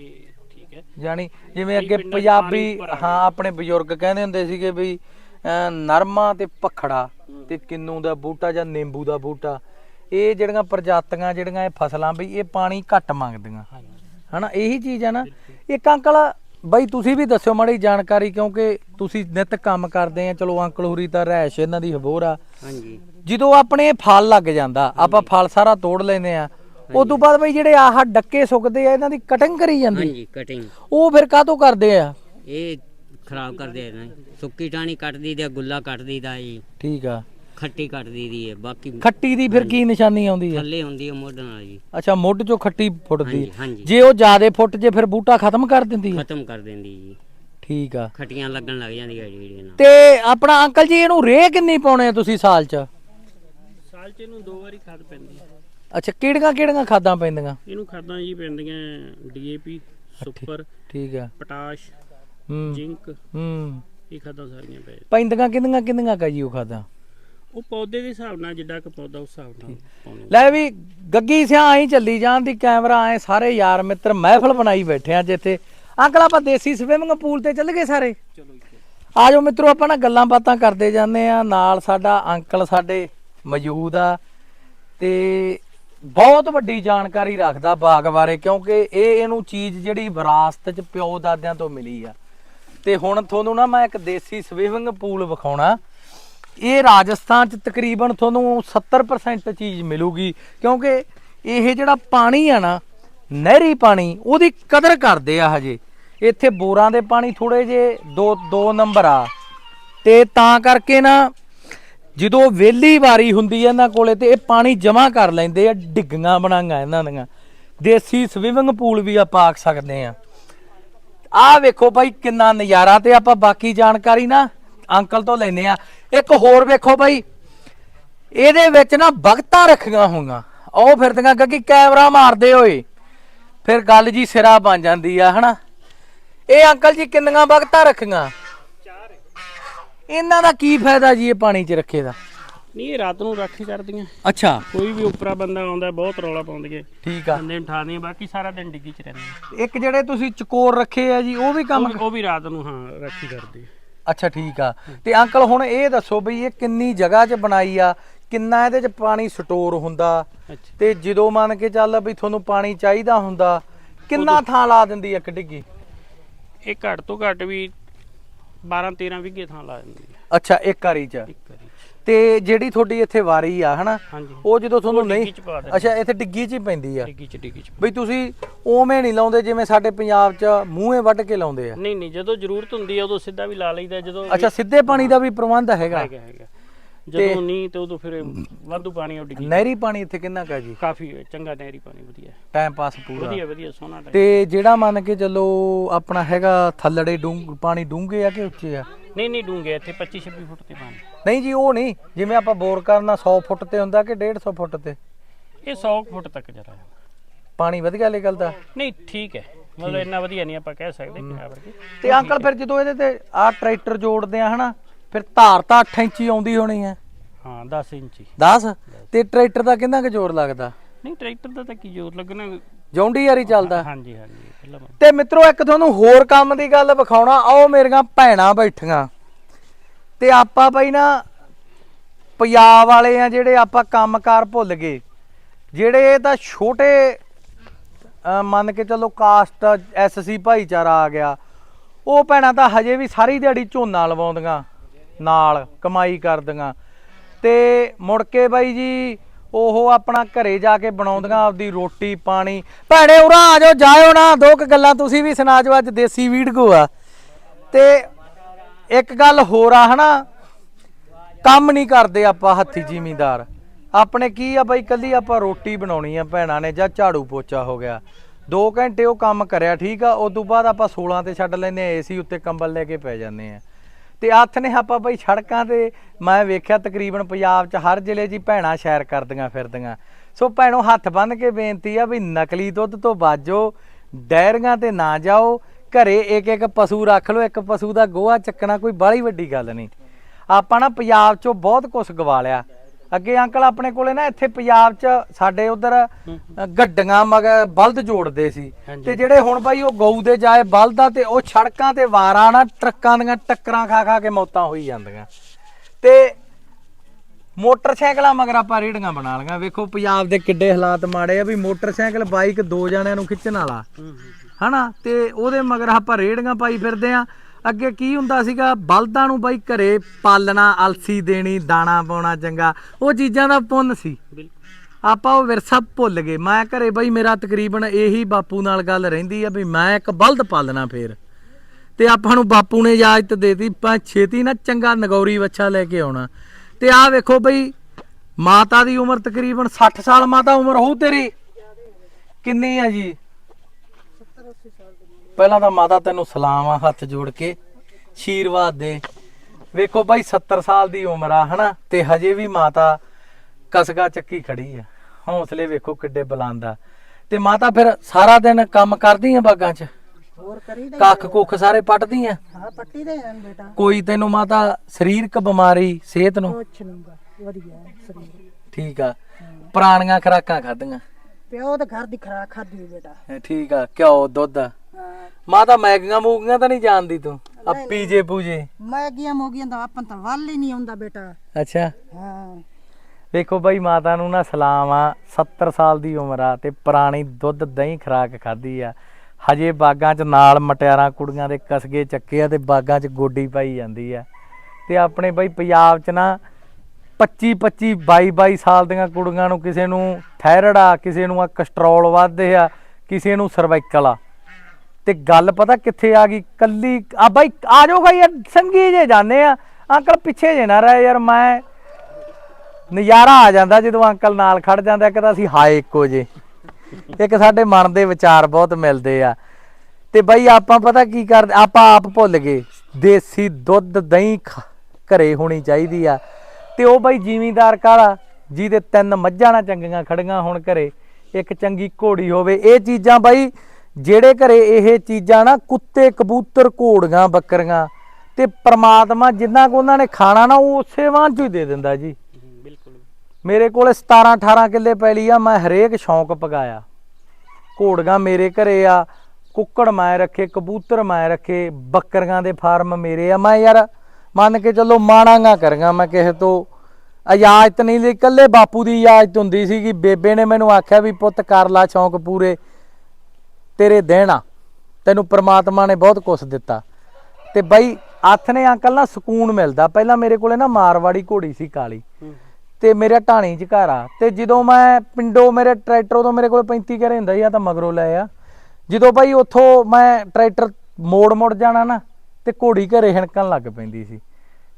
Speaker 3: ਠੀਕ ਹੈ।
Speaker 1: ਜਾਣੀ ਜਿਵੇਂ ਅੱਗੇ
Speaker 3: ਪਿੰਡਾਂ 'ਚ
Speaker 1: ਪੰਜਾਬੀ
Speaker 3: ਪਾਣੀ ਭਰਾ
Speaker 1: ਹਾਂ ਆਪਣੇ ਬਜ਼ੁਰਗ ਕਹਿੰਦੇ ਹੁੰਦੇ ਸੀਗੇ ਵੀ ਅਹ, ਨਰਮਾ ਤੇ ਪਖੜਾ ਤੇ ਕਿੰਨੂ ਦਾ ਬੂਟਾ ਜਾਂ ਨਿੰਬੂ ਦਾ ਬੂਟਾ ਇਹ ਜਿਹੜੀਆਂ ਪ੍ਰਜਾਤੀਆਂ ਜਿਹੜੀਆਂ ਇਹ ਫਸਲਾਂ ਬਈ ਇਹ ਪਾਣੀ ਘੱਟ ਮੰਗਦੀਆਂ।
Speaker 3: ਹਾਂਜੀ।
Speaker 1: ਹਨਾ ਇਹੀ ਚੀਜ਼ ਹੈ ਨਾ। ਇੱਕ ਅੰਕਲ ਬਾਈ ਤੁਸੀਂ ਵੀ ਦੱਸਿਓ ਮਾੜੀ ਜਾਣਕਾਰੀ ਕਿਉਂਕਿ ਤੁਸੀਂ ਨਿਤ ਕੰਮ ਕਰਦੇ ਆ। ਚਲੋ ਅੰਕਲ ਹੁਰੀ ਤਾਂ ਰਹਿਸ਼ ਇਹਨਾਂ ਦੀ ਹਬੋਰ ਆ।
Speaker 4: ਹਾਂਜੀ।
Speaker 1: ਜਦੋਂ ਆਪਣੇ ਇਹ ਫਲ ਲੱਗ ਜਾਂਦਾ ਆਪਾਂ ਫਲ ਸਾਰਾ ਤੋੜ ਲੈਂਦੇ ਆ। ਉਸ ਤੋਂ ਬਾਅਦ ਬਈ ਜਿਹੜੇ ਆਹ ਡੱਕੇ ਸੁੱਕਦੇ ਆ ਇਹਨਾਂ ਦੀ ਕਟਿੰਗ ਕਰੀ ਜਾਂਦੀ।
Speaker 4: ਹਾਂਜੀ ਕਟਿੰਗ
Speaker 1: ਉਹ ਫਿਰ ਕਾਹਤੋਂ ਕਰਦੇ ਆ?
Speaker 4: ਇਹ ਖਰਾਬ ਕਰਦੇ ਨੇ ਸੁੱਕੀ ਟਾਣੀ ਕੱਟਦੀ ਤੇ ਗੁੱਲਾ ਕੱਟਦੀ ਦਾ ਜੀ।
Speaker 1: ਠੀਕ ਆ।
Speaker 4: ਖੱਟੀ ਕੱਟਦੀ ਦੀ ਹੈ ਬਾਕੀ
Speaker 1: ਖੱਟੀ ਦੀ ਫਿਰ ਕੀ ਨਿਸ਼ਾਨੀ ਆਉਂਦੀ ਆ
Speaker 4: ਥੱਲੇ ਹੁੰਦੀ ਹੈ ਮੋਢ ਨਾਲ ਜੀ।
Speaker 1: ਅੱਛਾ ਮੁੱਢ ਚੋਂ ਖੱਟੀ ਫੁੱਟਦੀ
Speaker 4: ਹਾਂਜੀ ਹਾਂਜੀ।
Speaker 1: ਜੇ ਉਹ ਜ਼ਿਆਦੇ ਫੁੱਟ ਜੇ ਫਿਰ ਬੂਟਾ ਖਤਮ ਕਰ ਦਿੰਦੀ ਆ
Speaker 4: ਖਤਮ ਕਰ ਦਿੰਦੀ ਜੀ।
Speaker 1: ਠੀਕ ਆ।
Speaker 4: ਖੱਟੀਆਂ ਲੱਗਣ ਲੱਗ ਜਾਂਦੀਆਂ ਜਿਹੜੀਆਂ ਨਾਲ।
Speaker 1: ਤੇ ਆਪਣਾ ਅੰਕਲ ਜੀ ਇਹਨੂੰ ਰੇਹ ਕਿੰਨੀ ਪਾਉਣੇ ਆ ਤੁਸੀਂ ਸਾਲ ਚ?
Speaker 3: ਸਾਲ 'ਚ ਇਹਨੂੰ ਦੋ ਵਾਰੀ ਖਾਦ ਪੈਂਦੀ ਹੈ।
Speaker 1: ਅੱਛਾ ਕਿਹੜੀਆਂ ਕਿਹੜੀਆਂ ਖਾਦਾਂ ਪੈਂਦੀਆਂ?
Speaker 3: ਇਹਨੂੰ ਖਾਦਾਂ ਜੀ ਪੈਂਦੀਆਂ ਡੀਏਪੀ ਸੁਪਰ
Speaker 1: ਠੀਕ ਆ।
Speaker 3: ਪੋਟਾਸ਼
Speaker 1: ਹੂੰ
Speaker 3: ਜ਼ਿੰਕ
Speaker 1: ਹੂੰ।
Speaker 3: ਇਹ ਖਾਦਾਂ ਸਾਰੀਆਂ ਪੈ
Speaker 1: ਪੈਂਦੀਆਂ ਕਿੰਨੀਆਂ ਕਿੰਨੀਆਂ ਕਾ ਜੀ ਉਹ ਖਾਦਾਂ?
Speaker 3: ਉਹ ਪੌਦੇ ਦੇ ਹਿਸਾਬ ਨਾਲ ਜਿੱਡਾ ਕੁ ਪੌਦਾ ਉਸ ਹਿਸਾਬ ਨਾਲ ਪਾਉਣੀ।
Speaker 1: ਲੈ ਵੀ ਗੱਗੀ ਸਿਆ ਆਈ ਚੱਲੀ ਜਾਂਦੀ ਕੈਮਰਾ ਆਏ ਸਾਰੇ ਯਾਰ ਮਿੱਤਰ ਮਹਿਫਲ ਬਣਾਈ ਬੈਠੇ ਆ ਜਿੱਥੇ। ਅੰਕਲ ਆਪਾਂ ਦੇਸੀ ਸਵਿਮਿੰਗ ਪੂਲ ਤੇ ਚੱਲ ਗਏ ਸਾਰੇ?
Speaker 3: ਚਲੋ ਜੀ।
Speaker 1: ਆਜੋ ਮਿੱਤਰੋ ਆਪਾਂ ਨਾ ਗੱਲਾਂ ਬਾਤਾਂ ਕਰਦੇ ਜਾਂਦੇ ਆ। ਨਾਲ ਸਾਡਾ ਅੰਕਲ ਸਾਡੇ ਮੌਜੂਦ ਆ ਤੇ ਬਹੁਤ ਵੱਡੀ ਜਾਣਕਾਰੀ ਰੱਖਦਾ ਬਾਗ ਬਾਰੇ ਕਿਉਂਕਿ ਇਹ ਇਹਨੂੰ ਚੀਜ਼ ਜਿਹੜੀ ਵਿਰਾਸਤ ਚ ਪਿਓ ਦਾਦਿਆਂ ਤੋਂ ਮਿਲੀ ਆ। ਤੇ ਹੁਣ ਤੁਹਾਨੂੰ ਨਾ ਮੈਂ ਇੱਕ ਦੇਸੀ ਸਵਿਮਿੰਗ ਪੂਲ ਵਿਖਾਉਣਾ। ਇਹ ਰਾਜਸਥਾਨ ਚ ਤਕਰੀਬਨ ਤੁਹਾਨੂੰ 70% ਚੀਜ਼ ਮਿਲੂਗੀ, ਕਿਉਂਕਿ ਇਹ ਜਿਹੜਾ ਪਾਣੀ ਆ ਨਾ, ਨਹਿਰੀ ਪਾਣੀ, ਉਹਦੀ ਕਦਰ ਕਰਦੇ ਆ ਹਜੇ। ਇੱਥੇ ਬੋਰਾਂ ਦੇ ਪਾਣੀ ਥੋੜੇ ਜੇ ਦੋ ਦੋ ਨੰਬਰ ਆ। ਤੇ ਤਾਂ ਕਰਕੇ ਨਾ, ਜਦੋਂ ਵੇਲੀ ਵਾਰੀ ਹੁੰਦੀ ਹੈ ਇਹਨਾਂ ਕੋਲੇ, ਤੇ ਇਹ ਪਾਣੀ ਜਮ੍ਹਾਂ ਕਰ ਲੈਂਦੇ ਆ, ਡਿੱਗੀਆਂ ਬਣਾਈਆਂ ਇਹਨਾਂ ਦੀਆਂ। ਦੇਸੀ ਸਵਿਮਿੰਗ ਪੂਲ ਵੀ ਆਪਾਂ ਆਖ ਸਕਦੇ ਆ। ਆਹ ਵੇਖੋ ਭਾਈ, ਕਿੰਨਾ ਨਜ਼ਾਰਾ, ਤੇ ਆਪਾਂ ਬਾਕੀ ਜਾਣਕਾਰੀ ਨਾ ਅੰਕਲ ਤੋਂ ਲੈਨੇ ਆ। ਇੱਕ ਹੋਰ ਵੇਖੋ ਭਾਈ ਇਹਦੇ ਵਿੱਚ ਨਾ ਬਗਤਾਂ ਰੱਖੀਆਂ ਹੋਈਆਂ। ਉਹ ਫਿਰਦੀਆਂ ਕਿ ਕੈਮਰਾ ਮਾਰਦੇ ਹੋਏ। ਫਿਰ ਗੱਲ ਜੀ ਸਿਰਾ ਬਣ ਜਾਂਦੀ ਆ ਹਨਾ? ਇਹ ਅੰਕਲ ਜੀ ਕਿੰਨੀਆਂ ਬਗਤਾਂ ਰੱਖੀਆਂ? ਇਹਨਾਂ ਦਾ ਕੀ ਫਾਇਦਾ ਜੀ ਇਹ ਪਾਣੀ 'ਚ ਰੱਖੇ ਦਾ?
Speaker 3: ਨਹੀਂ ਇਹ ਰਾਤ ਨੂੰ ਰਾਖੀ ਕਰਦੀਆਂ।
Speaker 1: ਅੱਛਾ।
Speaker 3: ਕੋਈ ਵੀ ਉਪਰਾ ਬੰਦਾ ਆਉਂਦਾ ਬਹੁਤ ਰੌਲਾ ਪਾਉਂਦੇ
Speaker 1: ਠੀਕ ਆ।
Speaker 3: ਬੰਦੇ ਉਠਾਉਂਦੇ ਬਾਕੀ ਸਾਰਾ ਦਿਨ ਡਿੱਗੀ ਚ ਰਹਿੰਦੇ
Speaker 1: ਇੱਕ ਜਿਹੜੇ ਤੁਸੀਂ ਚਕੋਰ ਰੱਖੇ ਆ ਜੀ ਉਹ ਵੀ ਕੰਮ
Speaker 3: ਉਹ ਵੀ- ਉਹ ਵੀ ਰਾਤ ਨੂੰ ਹਾਂ ਰਾਖੀ ਕਰਦੇ।
Speaker 1: ਅੱਛਾ ਠੀਕ ਆ। ਤੇ ਅੰਕਲ ਹੁਣ ਇਹ ਦੱਸੋ ਬਈ ਇਹ ਕਿੰਨੀ ਜਗ੍ਹਾ 'ਚ ਬਣਾਈ ਆ? ਕਿੰਨਾ ਇਹਦੇ 'ਚ ਪਾਣੀ ਸਟੋਰ ਹੁੰਦਾ? ਤੇ ਜਦੋਂ ਮੰਨ ਕੇ ਚੱਲ ਵੀ ਤੁਹਾਨੂੰ ਪਾਣੀ ਚਾਹੀਦਾ ਹੁੰਦਾ ਕਿੰਨਾ ਥਾਂ ਲਾ ਦਿੰਦੀ ਇੱਕ ਡਿੱਗੀ?
Speaker 3: ਇਹ ਘੱਟ ਤੋਂ ਘੱਟ ਵੀ 12 13 ਵਿਗੇ ਥਾਂ ਲਾ ਦਿੰਦੀ ਹੈ
Speaker 1: ਅੱਛਾ ਇੱਕ ਵਾਰੀ 'ਚ।
Speaker 3: ਇੱਕ ਵਾਰੀ। 'ਚ।
Speaker 1: ਤੇ ਜਿਹੜੀ ਤੁਹਾਡੀ ਇੱਥੇ ਵਾਰੀ ਆ ਹਨਾ
Speaker 3: ਹਾਂਜੀ।
Speaker 1: ਉਹ ਜਦੋਂ ਤੁਹਾਨੂੰ ਨਹੀਂ
Speaker 3: ਡਿੱਗੀ।
Speaker 1: ਅੱਛਾ ਇੱਥੇ ਡਿੱਗੀ 'ਚ ਹੀ ਪੈਂਦੀ ਆ।
Speaker 3: ਡਿੱਗੀ ਚ ਡਿੱਗੀ ਚ।
Speaker 1: ਬਈ ਤੁਸੀਂ ਉਵੇਂ ਨਹੀਂ ਲਾਉਂਦੇ ਜਿਵੇਂ ਸਾਡੇ ਪੰਜਾਬ 'ਚ ਮੂੰਹੇ ਵੱਢ ਕੇ ਲਾਉਂਦੇ ਆ।
Speaker 3: ਨਹੀਂ ਨਹੀਂ ਜਦੋਂ ਜ਼ਰੂਰਤ ਹੁੰਦੀ ਹੈ ਉਦੋਂ ਸਿੱਧਾ ਵੀ ਲਾ ਲਈਦਾ ਜਦੋਂ
Speaker 1: ਅੱਛਾ ਸਿੱਧੇ ਪਾਣੀ ਦਾ ਵੀ ਪ੍ਰਬੰਧ ਹੈਗਾ।
Speaker 3: ਹੈਗਾ ਹੈਗਾ। ਜਦੋਂ ਨਹੀਂ ਤੇ ਉਦੋਂ ਫਿਰ ਵਾਧੂ ਪਾਣੀ ਉਹ ਡਿੱਗੀ।
Speaker 1: ਨਹਿਰੀ ਪਾਣੀ ਇੱਥੇ ਕਿੰਨਾ ਕਾ ਜੀ?
Speaker 3: ਕਾਫੀ ਚੰਗਾ ਨਹਿਰੀ ਪਾਣੀ ਵਧੀਆ।
Speaker 1: ਟਾਈਮ ਪਾਸ ਪੂਰਾ।
Speaker 3: ਵਧੀਆ ਵਧੀਆ ਸੋਹਣਾ
Speaker 1: ਤੇ ਜਿਹੜਾ ਮੰਨ ਕੇ ਚੱਲੋ ਆਪਣਾ ਹੈਗਾ ਥੱਲੜੇ ਡੂੰਗ ਪਾਣੀ ਡੂੰਘੇ ਆ ਕਿ ਉੱਚੇ ਆ?
Speaker 3: ਨਹੀਂ ਨਹੀਂ ਡੂੰਗੇ ਇੱਥੇ 25 26 ਫੁੱਟ ਤੇ ਪਾਣੀ
Speaker 1: ਨਹੀਂ ਜੀ ਉਹ ਨਹੀਂ ਜਿਵੇਂ ਆਪਾਂ ਬੋਰ ਕਰਨਾ 100 ਫੁੱਟ ਤੇ ਹੁੰਦਾ ਕਿ 150 ਫੁੱਟ ਤੇ?
Speaker 3: ਇਹ 100 ਫੁੱਟ ਤੱਕ ਜਰਾ।
Speaker 1: ਪਾਣੀ ਵਧੀਆ ਨਿਕਲਦਾ?
Speaker 3: ਨਹੀਂ ਠੀਕ ਹੈ। ਮਤਲਬ ਇੰਨਾ ਵਧੀਆ ਨਹੀਂ ਆਪਾਂ ਕਹਿ ਸਕਦੇ ਪੰਜਾਬ ਵਰਗੇ
Speaker 1: ਤੇ ਅੰਕਲ ਫਿਰ ਜਦੋਂ ਇਹਦੇ ਤੇ ਆਹ ਟਰੈਕਟਰ ਜੋੜਦੇ ਆ ਹਨਾ ਫਿਰ ਧਾਰ ਤਾਂ 8 ਇੰਚੀ ਆਉਂਦੀ ਹੋਣੀ ਹੈ?
Speaker 3: ਹਾਂ 10 ਇੰਚੀ।
Speaker 1: 10 ਤੇ ਟਰੈਕਟਰ ਦਾ ਕਿੰਨਾ ਕੁ ਜ਼ੋਰ ਲੱਗਦਾ?
Speaker 3: ਨਹੀਂ ਟਰੈਕਟਰ ਦਾ ਤਾਂ ਕੀ ਜ਼ੋਰ ਲੱਗਣਾ?
Speaker 1: ਜੌਂਡੀ ਯਾਰੀ ਚੱਲਦਾ।
Speaker 3: ਹਾਂਜੀ ਹਾਂਜੀ ਪਹਿਲਾਂ ਮੈਂ-
Speaker 1: ਤੇ ਮਿੱਤਰੋ ਇੱਕ ਤੁਹਾਨੂੰ ਹੋਰ ਕੰਮ ਦੀ ਗੱਲ ਵਿਖਾਉਣਾ ਆਓ ਮੇਰੀਆਂ ਭੈਣਾਂ ਬੈਠੀਆਂ। ਤੇ ਆਪਾਂ ਬਈ ਨਾ ਪੰਜਾਬ ਵਾਲੇ ਆ ਜਿਹੜੇ ਆਪਾਂ ਕੰਮਕਾਰ ਭੁੱਲ ਗਏ। ਜਿਹੜੇ ਤਾਂ ਛੋਟੇ ਅਹ ਮੰਨ ਕੇ ਚੱਲੋ ਕਾਸਟ ਐਸਸੀ ਭਾਈਚਾਰਾ ਆ ਗਿਆ। ਉਹ ਭੈਣਾਂ ਤਾਂ ਹਜੇ ਵੀ ਸਾਰੀ ਦਿਹਾੜੀ ਝੋਨਾ ਲਵਾਉਂਦੀਆਂ ਨਾਲ ਕਮਾਈ ਕਰਦੀਆਂ। ਤੇ ਮੁੜ ਕੇ ਬਾਈ ਜੀ ਉਹ ਆਪਣਾ ਘਰੇ ਜਾ ਕੇ ਬਣਾਉਂਦੀਆਂ ਆਪਦੀ ਰੋਟੀ, ਪਾਣੀ। ਭੈਣੇ, ਉਰਾ ਆ ਜਾਓ, ਜਾਇਓ ਨਾ। ਦੋ ਕੁ ਗੱਲਾਂ ਤੁਸੀਂ ਵੀ ਸੁਣਾ ਜੋ ਅੱਜ ਦੇਸੀ ਵੀਡਗੋ ਆ। ਤੇ ਇੱਕ ਗੱਲ ਹੋਰ ਆ, ਹਨਾ? ਕੰਮ ਨਹੀਂ ਕਰਦੇ ਆਪਾਂ ਹੱਥੀ ਜ਼ਿਮੀਂਦਾਰ। ਆਪਣੇ ਕੀ ਆ ਬਾਈ, ਕੱਲੀ ਆਪਾਂ ਰੋਟੀ ਬਣਾਉਣੀ ਆ ਭੈਣਾਂ ਨੇ, ਜਾਂ ਝਾੜੂ ਪੋਚਾ ਹੋ ਗਿਆ। 2 ਘੰਟੇ ਉਹ ਕੰਮ ਕਰਿਆ, ਠੀਕ ਆ ਉਸ ਤੋਂ ਬਾਅਦ ਆਪਾਂ 16 ਤੇ ਛੱਡ ਲੈਨੇ ਆ, ਏਸੀ ਉੱਤੇ ਕੰਬਲ ਲੈ ਕੇ ਪੈ ਜਾਂਦੇ ਆ। ਤੇ ਹੱਥ ਨੇ ਆਪਾਂ ਬਈ ਸੜਕਾਂ ਤੇ ਮੈਂ ਵੇਖਿਆ ਤਕਰੀਬਨ ਪੰਜਾਬ 'ਚ ਹਰ ਜ਼ਿਲ੍ਹੇ 'ਚ ਹੀ ਭੈਣਾਂ ਸ਼ੈਰ ਕਰਦੀਆਂ ਫਿਰਦੀਆਂ। ਸੋ ਭੈਣੋ ਹੱਥ ਬੰਨ ਕੇ ਬੇਨਤੀ ਆ ਵੀ ਨਕਲੀ ਦੁੱਧ ਤੋਂ ਬਾਜੋ ਡੈਰੀਆਂ ਤੇ ਨਾ ਜਾਓ, ਘਰੇ ਇੱਕ ਇੱਕ ਪਸ਼ੂ ਰੱਖ ਲਓ, ਇੱਕ ਪਸ਼ੂ ਦਾ ਗੋਹਾ ਚੱਕਣਾ ਕੋਈ ਬਾਹਲੀ ਵੱਡੀ ਗੱਲ ਨਹੀਂ। ਆਪਾਂ ਨਾ ਪੰਜਾਬ 'ਚੋਂ ਬਹੁਤ ਕੁਝ ਗਵਾ ਲਿਆ। ਅੱਗੇ ਅੰਕਲ ਆਪਣੇ ਕੋਲੇ ਨਾ ਇੱਥੇ ਪੰਜਾਬ 'ਚ ਸਾਡੇ ਉਧਰ ਗੱਡੀਆਂ ਮਗ ਬਲਦ ਜੋੜਦੇ ਸੀ। ਤੇ ਜਿਹੜੇ ਹੁਣ ਬਾਈ ਉਹ ਗਊ ਦੇ ਜਾਏ ਬਲਦਾਂ ਤੇ ਉਹ ਸੜਕਾਂ ਤੇ ਵਾਰਾਂ ਨਾ ਟਰੱਕਾਂ ਦੀਆਂ ਟੱਕਰਾਂ ਖਾ ਖਾ ਕੇ ਮੌਤਾਂ ਹੋਈ ਜਾਂਦੀਆਂ। ਤੇ ਮੋਟਰਸਾਈਕਲਾਂ ਮਗਰ ਆਪਾਂ ਰੇੜੀਆਂ ਬਣਾ ਲਈਆਂ। ਵੇਖੋ ਪੰਜਾਬ ਦੇ ਕਿੱਡੇ ਹਾਲਾਤ ਮਾੜੇ ਆ ਵੀ ਮੋਟਰਸਾਈਕਲ ਬਾਈਕ ਦੋ ਜਣਿਆਂ ਨੂੰ ਖਿੱਚਣ ਵਾਲਾ। ਹਨਾ? ਤੇ ਉਹਦੇ ਮਗਰ ਆਪਾਂ ਰੇੜੀਆਂ ਪਾਈ ਫਿਰਦੇ ਆ। ਅੱਗੇ ਕੀ ਹੁੰਦਾ ਸੀਗਾ? ਬਲਦਾਂ ਨੂੰ ਬਾਈ ਘਰੇ ਪਾਲਣਾ ਅਲਸੀ ਦੇਣੀ ਦਾਣਾ ਪਾਉਣਾ ਚੰਗਾ ਉਹ ਚੀਜ਼ਾਂ ਦਾ ਪੁੰਨ ਸੀ। ਆਪਾਂ ਉਹ ਵਿਰਸਾ ਭੁੱਲ ਗਏ। ਮੈਂ ਘਰੇ ਬਾਈ ਮੇਰਾ ਤਕਰੀਬਨ ਇਹੀ ਬਾਪੂ ਨਾਲ ਗੱਲ ਰਹਿੰਦੀ ਆ ਵੀ ਮੈਂ ਇੱਕ ਬਲਦ ਪਾਲਣਾ ਫੇਰ। ਤੇ ਆਪਾਂ ਨੂੰ ਬਾਪੂ ਨੇ ਇਜਾਜ਼ਤ ਦੇਤੀ ਪਾ ਛੇਤੀ ਨਾ ਚੰਗਾ ਨਗੌਰੀ ਬੱਚਾ ਲੈ ਕੇ ਆਉਣਾ। ਤੇ ਆਹ ਵੇਖੋ ਬਈ ਮਾਤਾ ਦੀ ਉਮਰ ਤਕਰੀਬਨ 60 ਸਾਲ ਮਾਤਾ ਉਮਰ ਹੋਊ ਤੇਰੀ। ਕਿੰਨੀ ਆ ਜੀ? ਪਹਿਲਾਂ ਤਾਂ ਮਾਤਾ ਤੈਨੂੰ ਸਲਾਮ ਆ ਹੱਥ ਜੋੜ ਕੇ। ਆਸ਼ੀਰਵਾਦ ਦੇ। ਵੇਖੋ ਬਾਈ 70 ਸਾਲ ਦੀ ਉਮਰ ਆ ਹਨਾ? ਤੇ ਹਜੇ ਵੀ ਮਾਤਾ ਕਸਗਾ ਚੱਕੀ ਖੜੀ ਆ। ਹੌਸਲੇ ਵੇਖੋ ਕਿੱਡੇ ਬੁਲੰਦ ਆ। ਤੇ ਮਾਤਾ ਫਿਰ ਸਾਰਾ ਦਿਨ ਕੰਮ ਕਰਦੀ ਆ ਬਾਗਾਂ 'ਚ?
Speaker 2: ਹੋਰ ਕਰੀਦਾ
Speaker 1: ਕੱਖ ਕੁੱਖ ਸਾਰੇ ਪੱਟਦੀ ਆ?
Speaker 2: ਹਾਂ ਪੱਟੀ ਦੇ ਹਨ ਬੇਟਾ।
Speaker 1: ਕੋਈ ਤੈਨੂੰ ਮਾਤਾ ਸਰੀਰਕ ਬਿਮਾਰੀ ਸਿਹਤ ਨੂੰ?
Speaker 2: ਕੁਛ ਨਹੀਂਗਾ ਵਧੀਆ ਸਰੀਰ।
Speaker 1: ਠੀਕ ਆ। ਪੁਰਾਣੀਆਂ ਖਰਾਕਾਂ ਖਾਧੀਆਂ?
Speaker 2: ਪਿਓ ਦੇ ਘਰ ਦੀ ਖਰਾਕ ਖਾਦੀ ਬੇਟਾ।
Speaker 1: ਠੀਕ ਆ ਘਿਓ ਦੁੱਧ। ਮਾਤਾ ਮੈਗੀਆਂ ਮੂਗੀਆਂ ਤਾਂ ਨਹੀਂ ਜਾਣਦੀ ਤੂੰ ਆ ਪੀਜੇ ਪੂਜੇ।
Speaker 2: ਮੈਗੀਆਂ ਮੋਗੀਆਂ ਦਾ ਆਪਾਂ ਤਾਂ ਵੱਲ ਹੀ ਨਹੀਂ ਆਉਂਦਾ ਬੇਟਾ।
Speaker 1: ਅੱਛਾ।
Speaker 2: ਹਾਂ।
Speaker 1: ਵੇਖੋ ਬਾਈ ਮਾਤਾ ਨੂੰ ਨਾ ਸਲਾਮ ਆ 70 ਸਾਲ ਦੀ ਉਮਰ ਆ ਤੇ ਪੁਰਾਣੀ ਦੁੱਧ ਦਹੀਂ ਖਰਾਕ ਖਾਧੀ ਆ। ਹਜੇ ਬਾਗਾਂ 'ਚ ਨਾਲ ਮਟਿਆਰਾਂ ਕੁੜੀਆਂ ਦੇ ਕਸਗੇ ਚੱਕੇ ਆ ਤੇ ਬਾਗਾਂ 'ਚ ਗੋਡੀ ਪਾਈ ਜਾਂਦੀ ਆ। ਤੇ ਆਪਣੇ ਬਾਈ ਪੰਜਾਬ 'ਚ ਨਾ 25 25 22 22 ਸਾਲ ਦੀਆਂ ਕੁੜੀਆਂ ਨੂੰ ਕਿਸੇ ਨੂੰ ਥਾਇਰਾਇਡ ਆ ਕਿਸੇ ਨੂੰ ਆ ਕਸਟਰੋਲ ਵੱਧਦੇ ਆ ਕਿਸੇ ਨੂੰ ਸਰਵਾਈਕਲ ਆ। ਤੇ ਗੱਲ ਪਤਾ ਕਿੱਥੇ ਆ ਗਈ? ਕੱਲੀ, ਆ ਬਾਈ, ਆ ਜਾਓ ਬਾਈ ਯਾਰ ਸੰਗੀ ਜੇ ਜਾਂਦੇ ਆ। ਅੰਕਲ ਪਿੱਛੇ ਜੇ ਨਾ ਰਹੇ ਯਾਰ, ਮੈਂ ਨਜ਼ਾਰਾ ਆ ਜਾਂਦਾ ਜਦੋਂ ਅੰਕਲ ਨਾਲ ਖੜ ਜਾਂਦਾ, ਇੱਕ ਤਾਂ ਅਸੀਂ ਹਾਏ ਇੱਕੋ ਜੇ ਇੱਕ ਸਾਡੇ ਮਨ ਦੇ ਵਿਚਾਰ ਬਹੁਤ ਮਿਲਦੇ ਆ। ਤੇ ਬਈ ਆਪਾਂ ਪਤਾ ਕੀ ਕਰਦੇ, ਆਪਾਂ ਆਪ ਭੁੱਲ ਗਏ। ਦੇਸੀ ਦੁੱਧ ਦਹੀਂ ਘਰੇ ਹੋਣੀ ਚਾਹੀਦੀ ਆ। ਤੇ ਉਹ ਬਾਈ ਜ਼ਿਮੀਂਦਾਰ ਕਾਲਾ, ਜਿਹਦੇ ਤਿੰਨ ਮੱਝਾਂ ਨਾ ਚੰਗੀਆਂ ਖੜੀਆਂ ਹੁਣ ਘਰੇ। ਇੱਕ ਚੰਗੀ ਘੋੜੀ ਹੋਵੇ। ਇਹ ਚੀਜ਼ਾਂ ਬਾਈ ਜਿਹੜੇ ਘਰੇ ਇਹ ਚੀਜ਼ਾਂ ਨਾ ਕੁੱਤੇ ਕਬੂਤਰ ਘੋੜੀਆਂ ਬੱਕਰੀਆਂ ਤੇ ਪ੍ਰਮਾਤਮਾ ਜਿੰਨਾ ਕੋ ਉਹਨਾਂ ਨੇ ਖਾਣਾ ਨਾ ਉਹ ਉਸੇ ਵਾਂ ਚ ਹੀ ਦੇ ਦਿੰਦਾ ਜੀ।
Speaker 3: ਬਿਲਕੁਲ।
Speaker 1: ਮੇਰੇ ਕੋਲੇ 17 18 ਕਿੱਲੇ ਪੈਲੀ ਆ ਮੈਂ ਹਰੇਕ ਸ਼ੌਂਕ ਪਗਾਇਆ। ਘੋੜੀਆਂ ਮੇਰੇ ਘਰੇ ਆ ਕੁੱਕੜ ਮੈਂ ਰੱਖੇ ਕਬੂਤਰ ਮੈਂ ਰੱਖੇ ਬੱਕਰੀਆਂ ਦੇ ਫਾਰਮ ਮੇਰੇ ਆ। ਮੈਂ ਯਾਰ ਮੰਨ ਕੇ ਚੱਲੋ ਮਾਣਾਂਗਾ ਕਰਾਂਗਾ ਮੈਂ ਕਿਸੇ ਤੋਂ ਇਜਾਜ਼ਤ ਨਹੀਂ ਲਈ। ਇਕੱਲੇ ਬਾਪੂ ਦੀ ਇਜਾਜ਼ਤ ਹੁੰਦੀ ਸੀ ਕਿ ਬੇਬੇ ਨੇ ਮੈਨੂੰ ਆਖਿਆ ਵੀ ਪੁੱਤ ਕਰ ਲਾ ਸ਼ੌਂਕ ਪੂਰੇ। ਤੇਰੇ ਦੇਣਾ ਤੈਨੂੰ ਪ੍ਰਮਾਤਮਾ ਨੇ ਬਹੁਤ ਕੁਝ ਦਿੱਤਾ। ਤੇ ਬਈ ਹੱਥ ਨੇ ਅੰਕਲ ਨਾ ਸਕੂਨ ਮਿਲਦਾ। ਪਹਿਲਾਂ ਮੇਰੇ ਕੋਲੇ ਨਾ ਮਾਰਵਾੜੀ ਘੋੜੀ ਸੀ ਕਾਲੀ। ਤੇ ਮੇਰੇ ਢਾਣੀ ਚ ਘਰ ਆ। ਤੇ ਜਦੋਂ ਮੈਂ ਪਿੰਡੋਂ ਮੇਰੇ ਟਰੈਕਟਰ ਉਦੋਂ ਮੇਰੇ ਕੋਲ 35 ਘਰੇ ਹੁੰਦਾ ਆ ਤਾਂ ਮਗਰੋਂ ਲਏ ਆ। ਜਦੋਂ ਬਾਈ ਉੱਥੋਂ ਮੈਂ ਟਰੈਕਟਰ ਮੋੜ ਮੋੜ ਜਾਣਾ ਨਾ ਤੇ ਘੋੜੀ ਘਰੇ ਹਿਣਕਣ ਲੱਗ ਪੈਂਦੀ ਸੀ।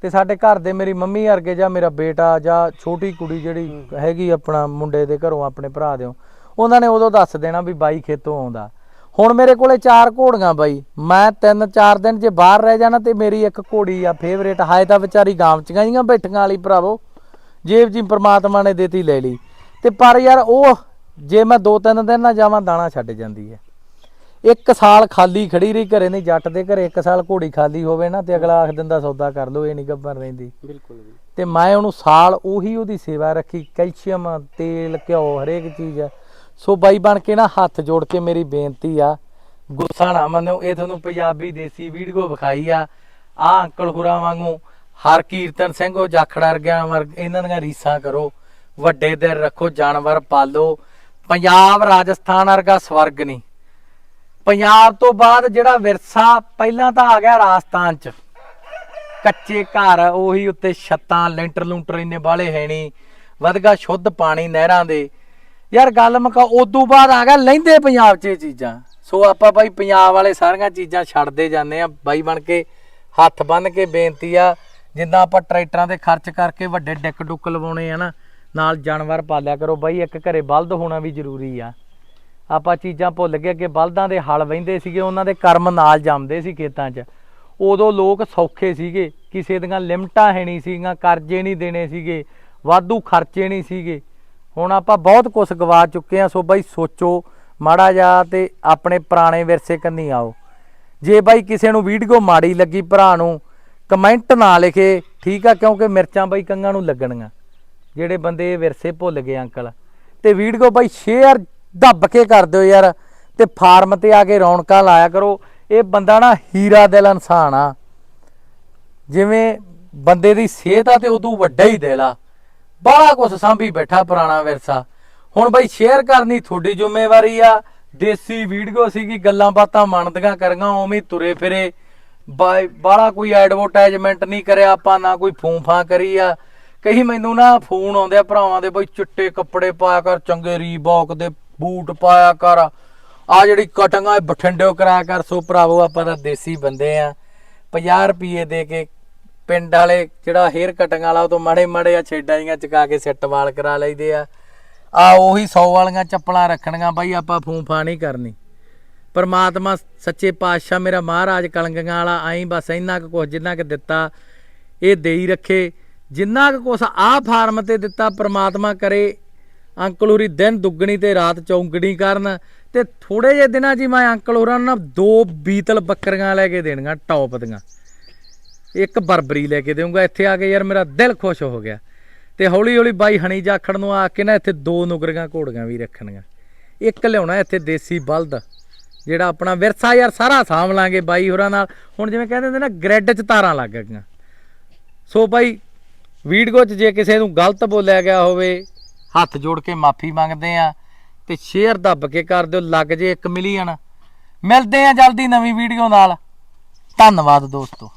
Speaker 1: ਤੇ ਸਾਡੇ ਘਰ ਦੇ ਮੇਰੀ ਮੰਮੀ ਵਰਗੇ ਜਾਂ ਮੇਰਾ ਬੇਟਾ ਜਾਂ ਛੋਟੀ ਕੁੜੀ ਜਿਹੜੀ ਹੈਗੀ ਆਪਣਾ ਮੁੰਡੇ ਦੇ ਘਰੋਂ ਆਪਣੇ ਭਰਾ ਦੇ ਉਹਨਾਂ ਨੇ ਉਦੋਂ ਦੱਸ ਦੇਣਾ ਵੀ ਬਾਈ ਖੇਤੋਂ ਆਉਂਦਾ। ਹੁਣ ਮੇਰੇ ਕੋਲੇ ਚਾਰ ਘੋੜੀਆਂ ਬਾਈ। ਮੈਂ ਤਿੰਨ ਚਾਰ ਦਿਨ ਜੇ ਬਾਹਰ ਰਹਿ ਜਾਣਾ ਤੇ ਮੇਰੀ ਇੱਕ ਘੋੜੀ ਆ ਫੇਵਰੇਟ ਹਾਏ ਤਾਂ ਵਿਚਾਰੀ ਗਾਮਚੀਆਂ ਜੀਆਂ ਬੈਠੀਆਂ ਵਾਲੀ ਭਰਾਵੋ। ਜੇਬ ਜੀ ਪ੍ਰਮਾਤਮਾ ਨੇ ਦੇਤੀ ਲੈ ਲਈ। ਤੇ ਪਰ ਯਾਰ ਉਹ ਜੇ ਮੈਂ ਦੋ ਤਿੰਨ ਦਿਨ ਨਾ ਜਾਵਾਂ ਦਾਣਾ ਛੱਡ ਜਾਂਦੀ ਹੈ। ਇੱਕ ਸਾਲ ਖਾਲੀ ਖੜੀ ਰਹੀ ਘਰੇ ਨਹੀਂ ਜੱਟ ਦੇ ਘਰੇ ਇੱਕ ਸਾਲ ਘੋੜੀ ਖਾਲੀ ਹੋਵੇ ਨਾ ਤੇ ਅਗਲਾ ਆਖ ਦਿੰਦਾ ਸੌਦਾ ਕਰ ਲਓ ਇਹ ਨਹੀਂ ਗੱਭਰ ਰਹਿੰਦੀ।
Speaker 3: ਬਿਲਕੁਲ ਜੀ।
Speaker 1: ਤੇ ਮੈਂ ਉਹਨੂੰ ਸਾਲ ਉਹੀ ਉਹਦੀ ਸੇਵਾ ਰੱਖੀ ਕੈਲਸ਼ੀਅਮ ਤੇਲ ਘਿਓ ਹਰੇਕ ਚੀਜ਼ ਆ। ਸੋ ਬਾਈ ਬਣ ਕੇ ਨਾ ਹੱਥ ਜੋੜ ਕੇ ਮੇਰੀ ਬੇਨਤੀ ਆ, ਗੁੱਸਾ ਨਾ ਮੰਨਿਓ, ਇਹ ਤੁਹਾਨੂੰ ਪੰਜਾਬੀ ਦੇਸੀ ਵੀਡੀਓ ਵਿਖਾਈ ਆ। ਆ ਅੰਕਲ ਹੁਰਾਂ ਵਾਂਗੂ ਹਰ ਕੀਰਤਨ ਸਿੰਘ, ਉਹ ਜਾਖੜਾ ਵਰਗਿਆਂ ਵਰਗ, ਇਹਨਾਂ ਦੀਆਂ ਰੀਸਾਂ ਕਰੋ, ਵੱਡੇ ਦਿਲ ਰੱਖੋ, ਜਾਨਵਰ ਪਾਲੋ। ਪੰਜਾਬ ਰਾਜਸਥਾਨ ਵਰਗਾ ਸਵਰਗ ਨਹੀਂ। ਪੰਜਾਬ ਤੋਂ ਬਾਅਦ ਜਿਹੜਾ ਵਿਰਸਾ ਪਹਿਲਾਂ ਤਾਂ ਆ ਗਿਆ ਰਾਜਸਥਾਨ ਚ। ਕੱਚੇ ਘਰ, ਉਹੀ ਉੱਤੇ ਛੱਤਾਂ, ਲੈਂਟਰ ਲੂੰਟਰ ਇੰਨੇ ਬਾਲੇ ਹੈ ਨਹੀਂ। ਵਧਗਾ ਸ਼ੁੱਧ ਪਾਣੀ ਨਹਿਰਾਂ ਦੇ। ਯਾਰ ਗੱਲ ਮੁਕਾ, ਉਦੋਂ ਬਾਅਦ ਆ ਗਿਆ, ਲੈਂਦੇ ਪੰਜਾਬ 'ਚ ਇਹ ਚੀਜ਼ਾਂ। ਸੋ ਆਪਾਂ ਬਾਈ ਪੰਜਾਬ ਵਾਲੇ ਸਾਰੀਆਂ ਚੀਜ਼ਾਂ ਛੱਡਦੇ ਜਾਂਦੇ ਆ ਬਾਈ ਬਣ ਕੇ ਹੱਥ ਬੰਨ ਕੇ ਬੇਨਤੀ ਆ, ਜਿੱਦਾਂ ਆਪਾਂ ਟਰੈਕਟਰਾਂ ਤੇ ਖਰਚ ਕਰਕੇ ਵੱਡੇ ਡਿੱਕ ਡੁੱਕ ਲਵਾਉਣੇ ਆ ਨਾ, ਨਾਲ ਜਾਨਵਰ ਪਾਲਿਆ ਕਰੋ। ਬਾਈ ਇੱਕ ਘਰੇ ਬਲਦ ਹੋਣਾ ਵੀ ਜ਼ਰੂਰੀ ਆ। ਆਪਾਂ ਚੀਜ਼ਾਂ ਭੁੱਲ ਗਏ ਕਿ ਬਲਦਾਂ ਦੇ ਹਲ ਵਹਿੰਦੇ ਸੀਗੇ, ਉਹਨਾਂ ਦੇ ਕਰਮ ਨਾਲ ਜੰਮਦੇ ਸੀ ਖੇਤਾਂ 'ਚ। ਉਦੋਂ ਲੋਕ ਸੌਖੇ ਸੀਗੇ, ਕਿਸੇ ਦੀਆਂ ਲਿਮਟਾਂ ਹੈ ਨਹੀਂ ਸੀਗੀਆਂ, ਕਰਜ਼ੇ ਨਹੀਂ ਦੇਣੇ ਸੀਗੇ, ਵਾਧੂ ਖਰਚੇ ਨਹੀਂ ਸੀਗੇ। ਹੁਣ ਆਪਾਂ ਬਹੁਤ ਕੁਝ ਗਵਾ ਚੁੱਕੇ ਆ ਸੋ ਬਾਈ ਸੋਚੋ ਮਾੜਾ ਜਾ ਤੇ ਆਪਣੇ ਪੁਰਾਣੇ ਵਿਰਸੇ ਕੰਨੀ ਆਓ। ਜੇ ਬਾਈ ਕਿਸੇ ਨੂੰ ਵੀਡੀਓ ਮਾੜੀ ਲੱਗੀ ਭਰਾ ਨੂੰ, ਕਮੈਂਟ ਨਾ ਲਿਖੇ, ਠੀਕ ਆ, ਕਿਉਂਕਿ ਮਿਰਚਾਂ ਬਾਈ ਕੰਗਾਂ ਨੂੰ ਲੱਗਣੀਆਂ, ਜਿਹੜੇ ਬੰਦੇ ਇਹ ਵਿਰਸੇ ਭੁੱਲ ਗਏ ਅੰਕਲ। ਤੇ ਵੀਡੀਓ ਬਾਈ ਸ਼ੇਅਰ ਦੱਬ ਕੇ ਕਰ ਦਿਓ ਯਾਰ, ਤੇ ਫਾਰਮ ਤੇ ਆ ਕੇ ਰੌਣਕਾਂ ਲਾਇਆ ਕਰੋ। ਇਹ ਬੰਦਾ ਨਾ ਹੀਰਾ ਦਿਲ ਇਨਸਾਨ ਆ। ਜਿਵੇਂ ਬੰਦੇ ਦੀ ਸਿਹਤ ਆ ਤੇ ਉਦੋਂ ਵੱਡਾ ਹੀ ਦਿਲ ਆ। ਬਾਹਲਾ ਕੁਛ ਸਾਂਭੀ ਬੈਠਾ ਪੁਰਾਣਾ ਵਿਰਸਾ। ਹੁਣ ਬਈ ਸ਼ੇਅਰ ਕਰਨੀ ਤੁਹਾਡੀ ਜ਼ਿੰਮੇਵਾਰੀ ਆ। ਦੇਸੀ ਵੀਡੀਓ ਸੀਗੀ, ਗੱਲਾਂ ਬਾਤਾਂ ਮੰਨਦੀਆਂ ਕਰੀਆਂ, ਉਵੇਂ ਤੁਰੇ ਫਿਰੇ। ਬਾਈ ਬਾਲਾ ਕੋਈ ਐਡਵਰਟਾਈਜ਼ਮੈਂਟ ਨਹੀਂ ਕਰਿਆ ਆਪਾਂ, ਨਾ ਕੋਈ ਫੂੰਫਾਂ ਕਰੀ ਆ। ਕਹੀ ਮੈਨੂੰ ਨਾ ਫੋਨ ਆਉਂਦੇ ਆ ਭਰਾਵਾਂ ਦੇ, ਬਈ ਚਿੱਟੇ ਕੱਪੜੇ ਪਾਇਆ ਕਰ, ਚੰਗੇ ਰੀਬੌਕ ਦੇ ਬੂਟ ਪਾਇਆ ਕਰ। ਆ ਜਿਹੜੀ ਕਟਿੰਗ ਆ, ਇਹ ਬਠਿੰਡਿਓ ਕਰਾਇਆ ਕਰ। ਸੋ ਭਰਾਵੋ, ਆਪਾਂ ਤਾਂ ਦੇਸੀ ਬੰਦੇ ਆ। 50 ਰੁਪਏ ਦੇ ਕੇ ਪਿੰਡ ਵਾਲੇ ਜਿਹੜਾ ਹੇਅਰ ਕਟਿੰਗ ਵਾਲਾ, ਉਹ ਤੋਂ ਮਾੜੇ ਮਾੜੇ ਆ ਛੇਡਾਂ ਜੀਆਂ ਚਕਾ ਕੇ ਸੈੱਟ ਵਾਲ ਕਰਾ ਲਈਦੇ ਆ। ਆ ਉਹੀ 100 ਵਾਲੀਆਂ ਚੱਪਲਾਂ ਰੱਖਣੀਆਂ ਬਾਈ, ਆਪਾਂ ਫੂੰਫਾ ਨਹੀਂ ਕਰਨੀ। ਪਰਮਾਤਮਾ ਸੱਚੇ ਪਾਤਸ਼ਾਹ ਮੇਰਾ ਮਹਾਰਾਜ ਕਲੰਗਾਂ ਵਾਲਾ ਆਈ ਬਸ ਇੰਨਾ ਕੁ ਕੁਝ ਜਿੰਨਾ ਕੁ ਦਿੱਤਾ, ਇਹ ਦੇਈ ਰੱਖੇ। ਜਿੰਨਾ ਕੁ ਕੁਛ ਆ ਫਾਰਮ ਤੇ ਦਿੱਤਾ, ਪ੍ਰਮਾਤਮਾ ਕਰੇ। ਅੰਕਲ ਹੋਰੀ ਦਿਨ ਦੁੱਗਣੀ ਤੇ ਰਾਤ ਚੌਂਗਣੀ ਕਰਨ ਤੇ ਥੋੜੇ ਜਿਹੇ ਦਿਨਾਂ 'ਚ ਮੈਂ ਅੰਕਲ ਹੋਰਾਂ ਨੂੰ ਦੋ ਬੀਤਲ ਬੱਕਰੀਆਂ ਲੈ ਕੇ ਦੇਣੀਆਂ, ਟੌਪ ਦੀਆਂ। ਇੱਕ ਬਰਬਰੀ ਲੈ ਕੇ ਦੇਵਾਂਗਾ ਇੱਥੇ ਆ ਕੇ ਯਾਰ ਮੇਰਾ ਦਿਲ ਖੁਸ਼ ਹੋ ਗਿਆ। ਤੇ ਹੌਲੀ ਹੌਲੀ ਬਾਈ ਹਣੀ ਜਾਖੜ ਨੂੰ ਆ ਕੇ ਨਾ ਇੱਥੇ ਦੋ ਨੁਕਰੀਆਂ ਘੋੜੀਆਂ ਵੀ ਰੱਖਣੀਆਂ। ਇੱਕ ਲਿਆਉਣਾ ਇੱਥੇ ਦੇਸੀ ਬਲਦ, ਜਿਹੜਾ ਆਪਣਾ ਵਿਰਸਾ ਯਾਰ ਸਾਰਾ ਸਾਂਭ ਲਾਂਗੇ ਬਾਈ ਹੋਰਾਂ ਨਾਲ। ਹੁਣ ਜਿਵੇਂ ਕਹਿੰਦੇ ਹੁੰਦੇ ਨਾ, ਗ੍ਰਿਡ 'ਚ ਤਾਰਾਂ ਲੱਗ ਗਈਆਂ। ਸੋ ਬਾਈ ਵੀਡੀਓ 'ਚ ਜੇ ਕਿਸੇ ਨੂੰ ਗਲਤ ਬੋਲਿਆ ਗਿਆ ਹੋਵੇ, ਹੱਥ ਜੋੜ ਕੇ ਮਾਫੀ ਮੰਗਦੇ ਆ ਤੇ ਸ਼ੇਅਰ ਦੱਬ ਕੇ ਕਰ ਦਿਓ, ਲੱਗ ਜੇ 1 ਮਿਲੀਅਨ। ਮਿਲਦੇ ਆ ਜਲਦੀ ਨਵੀਂ ਵੀਡੀਓ ਨਾਲ। ਧੰਨਵਾਦ ਦੋਸਤੋ।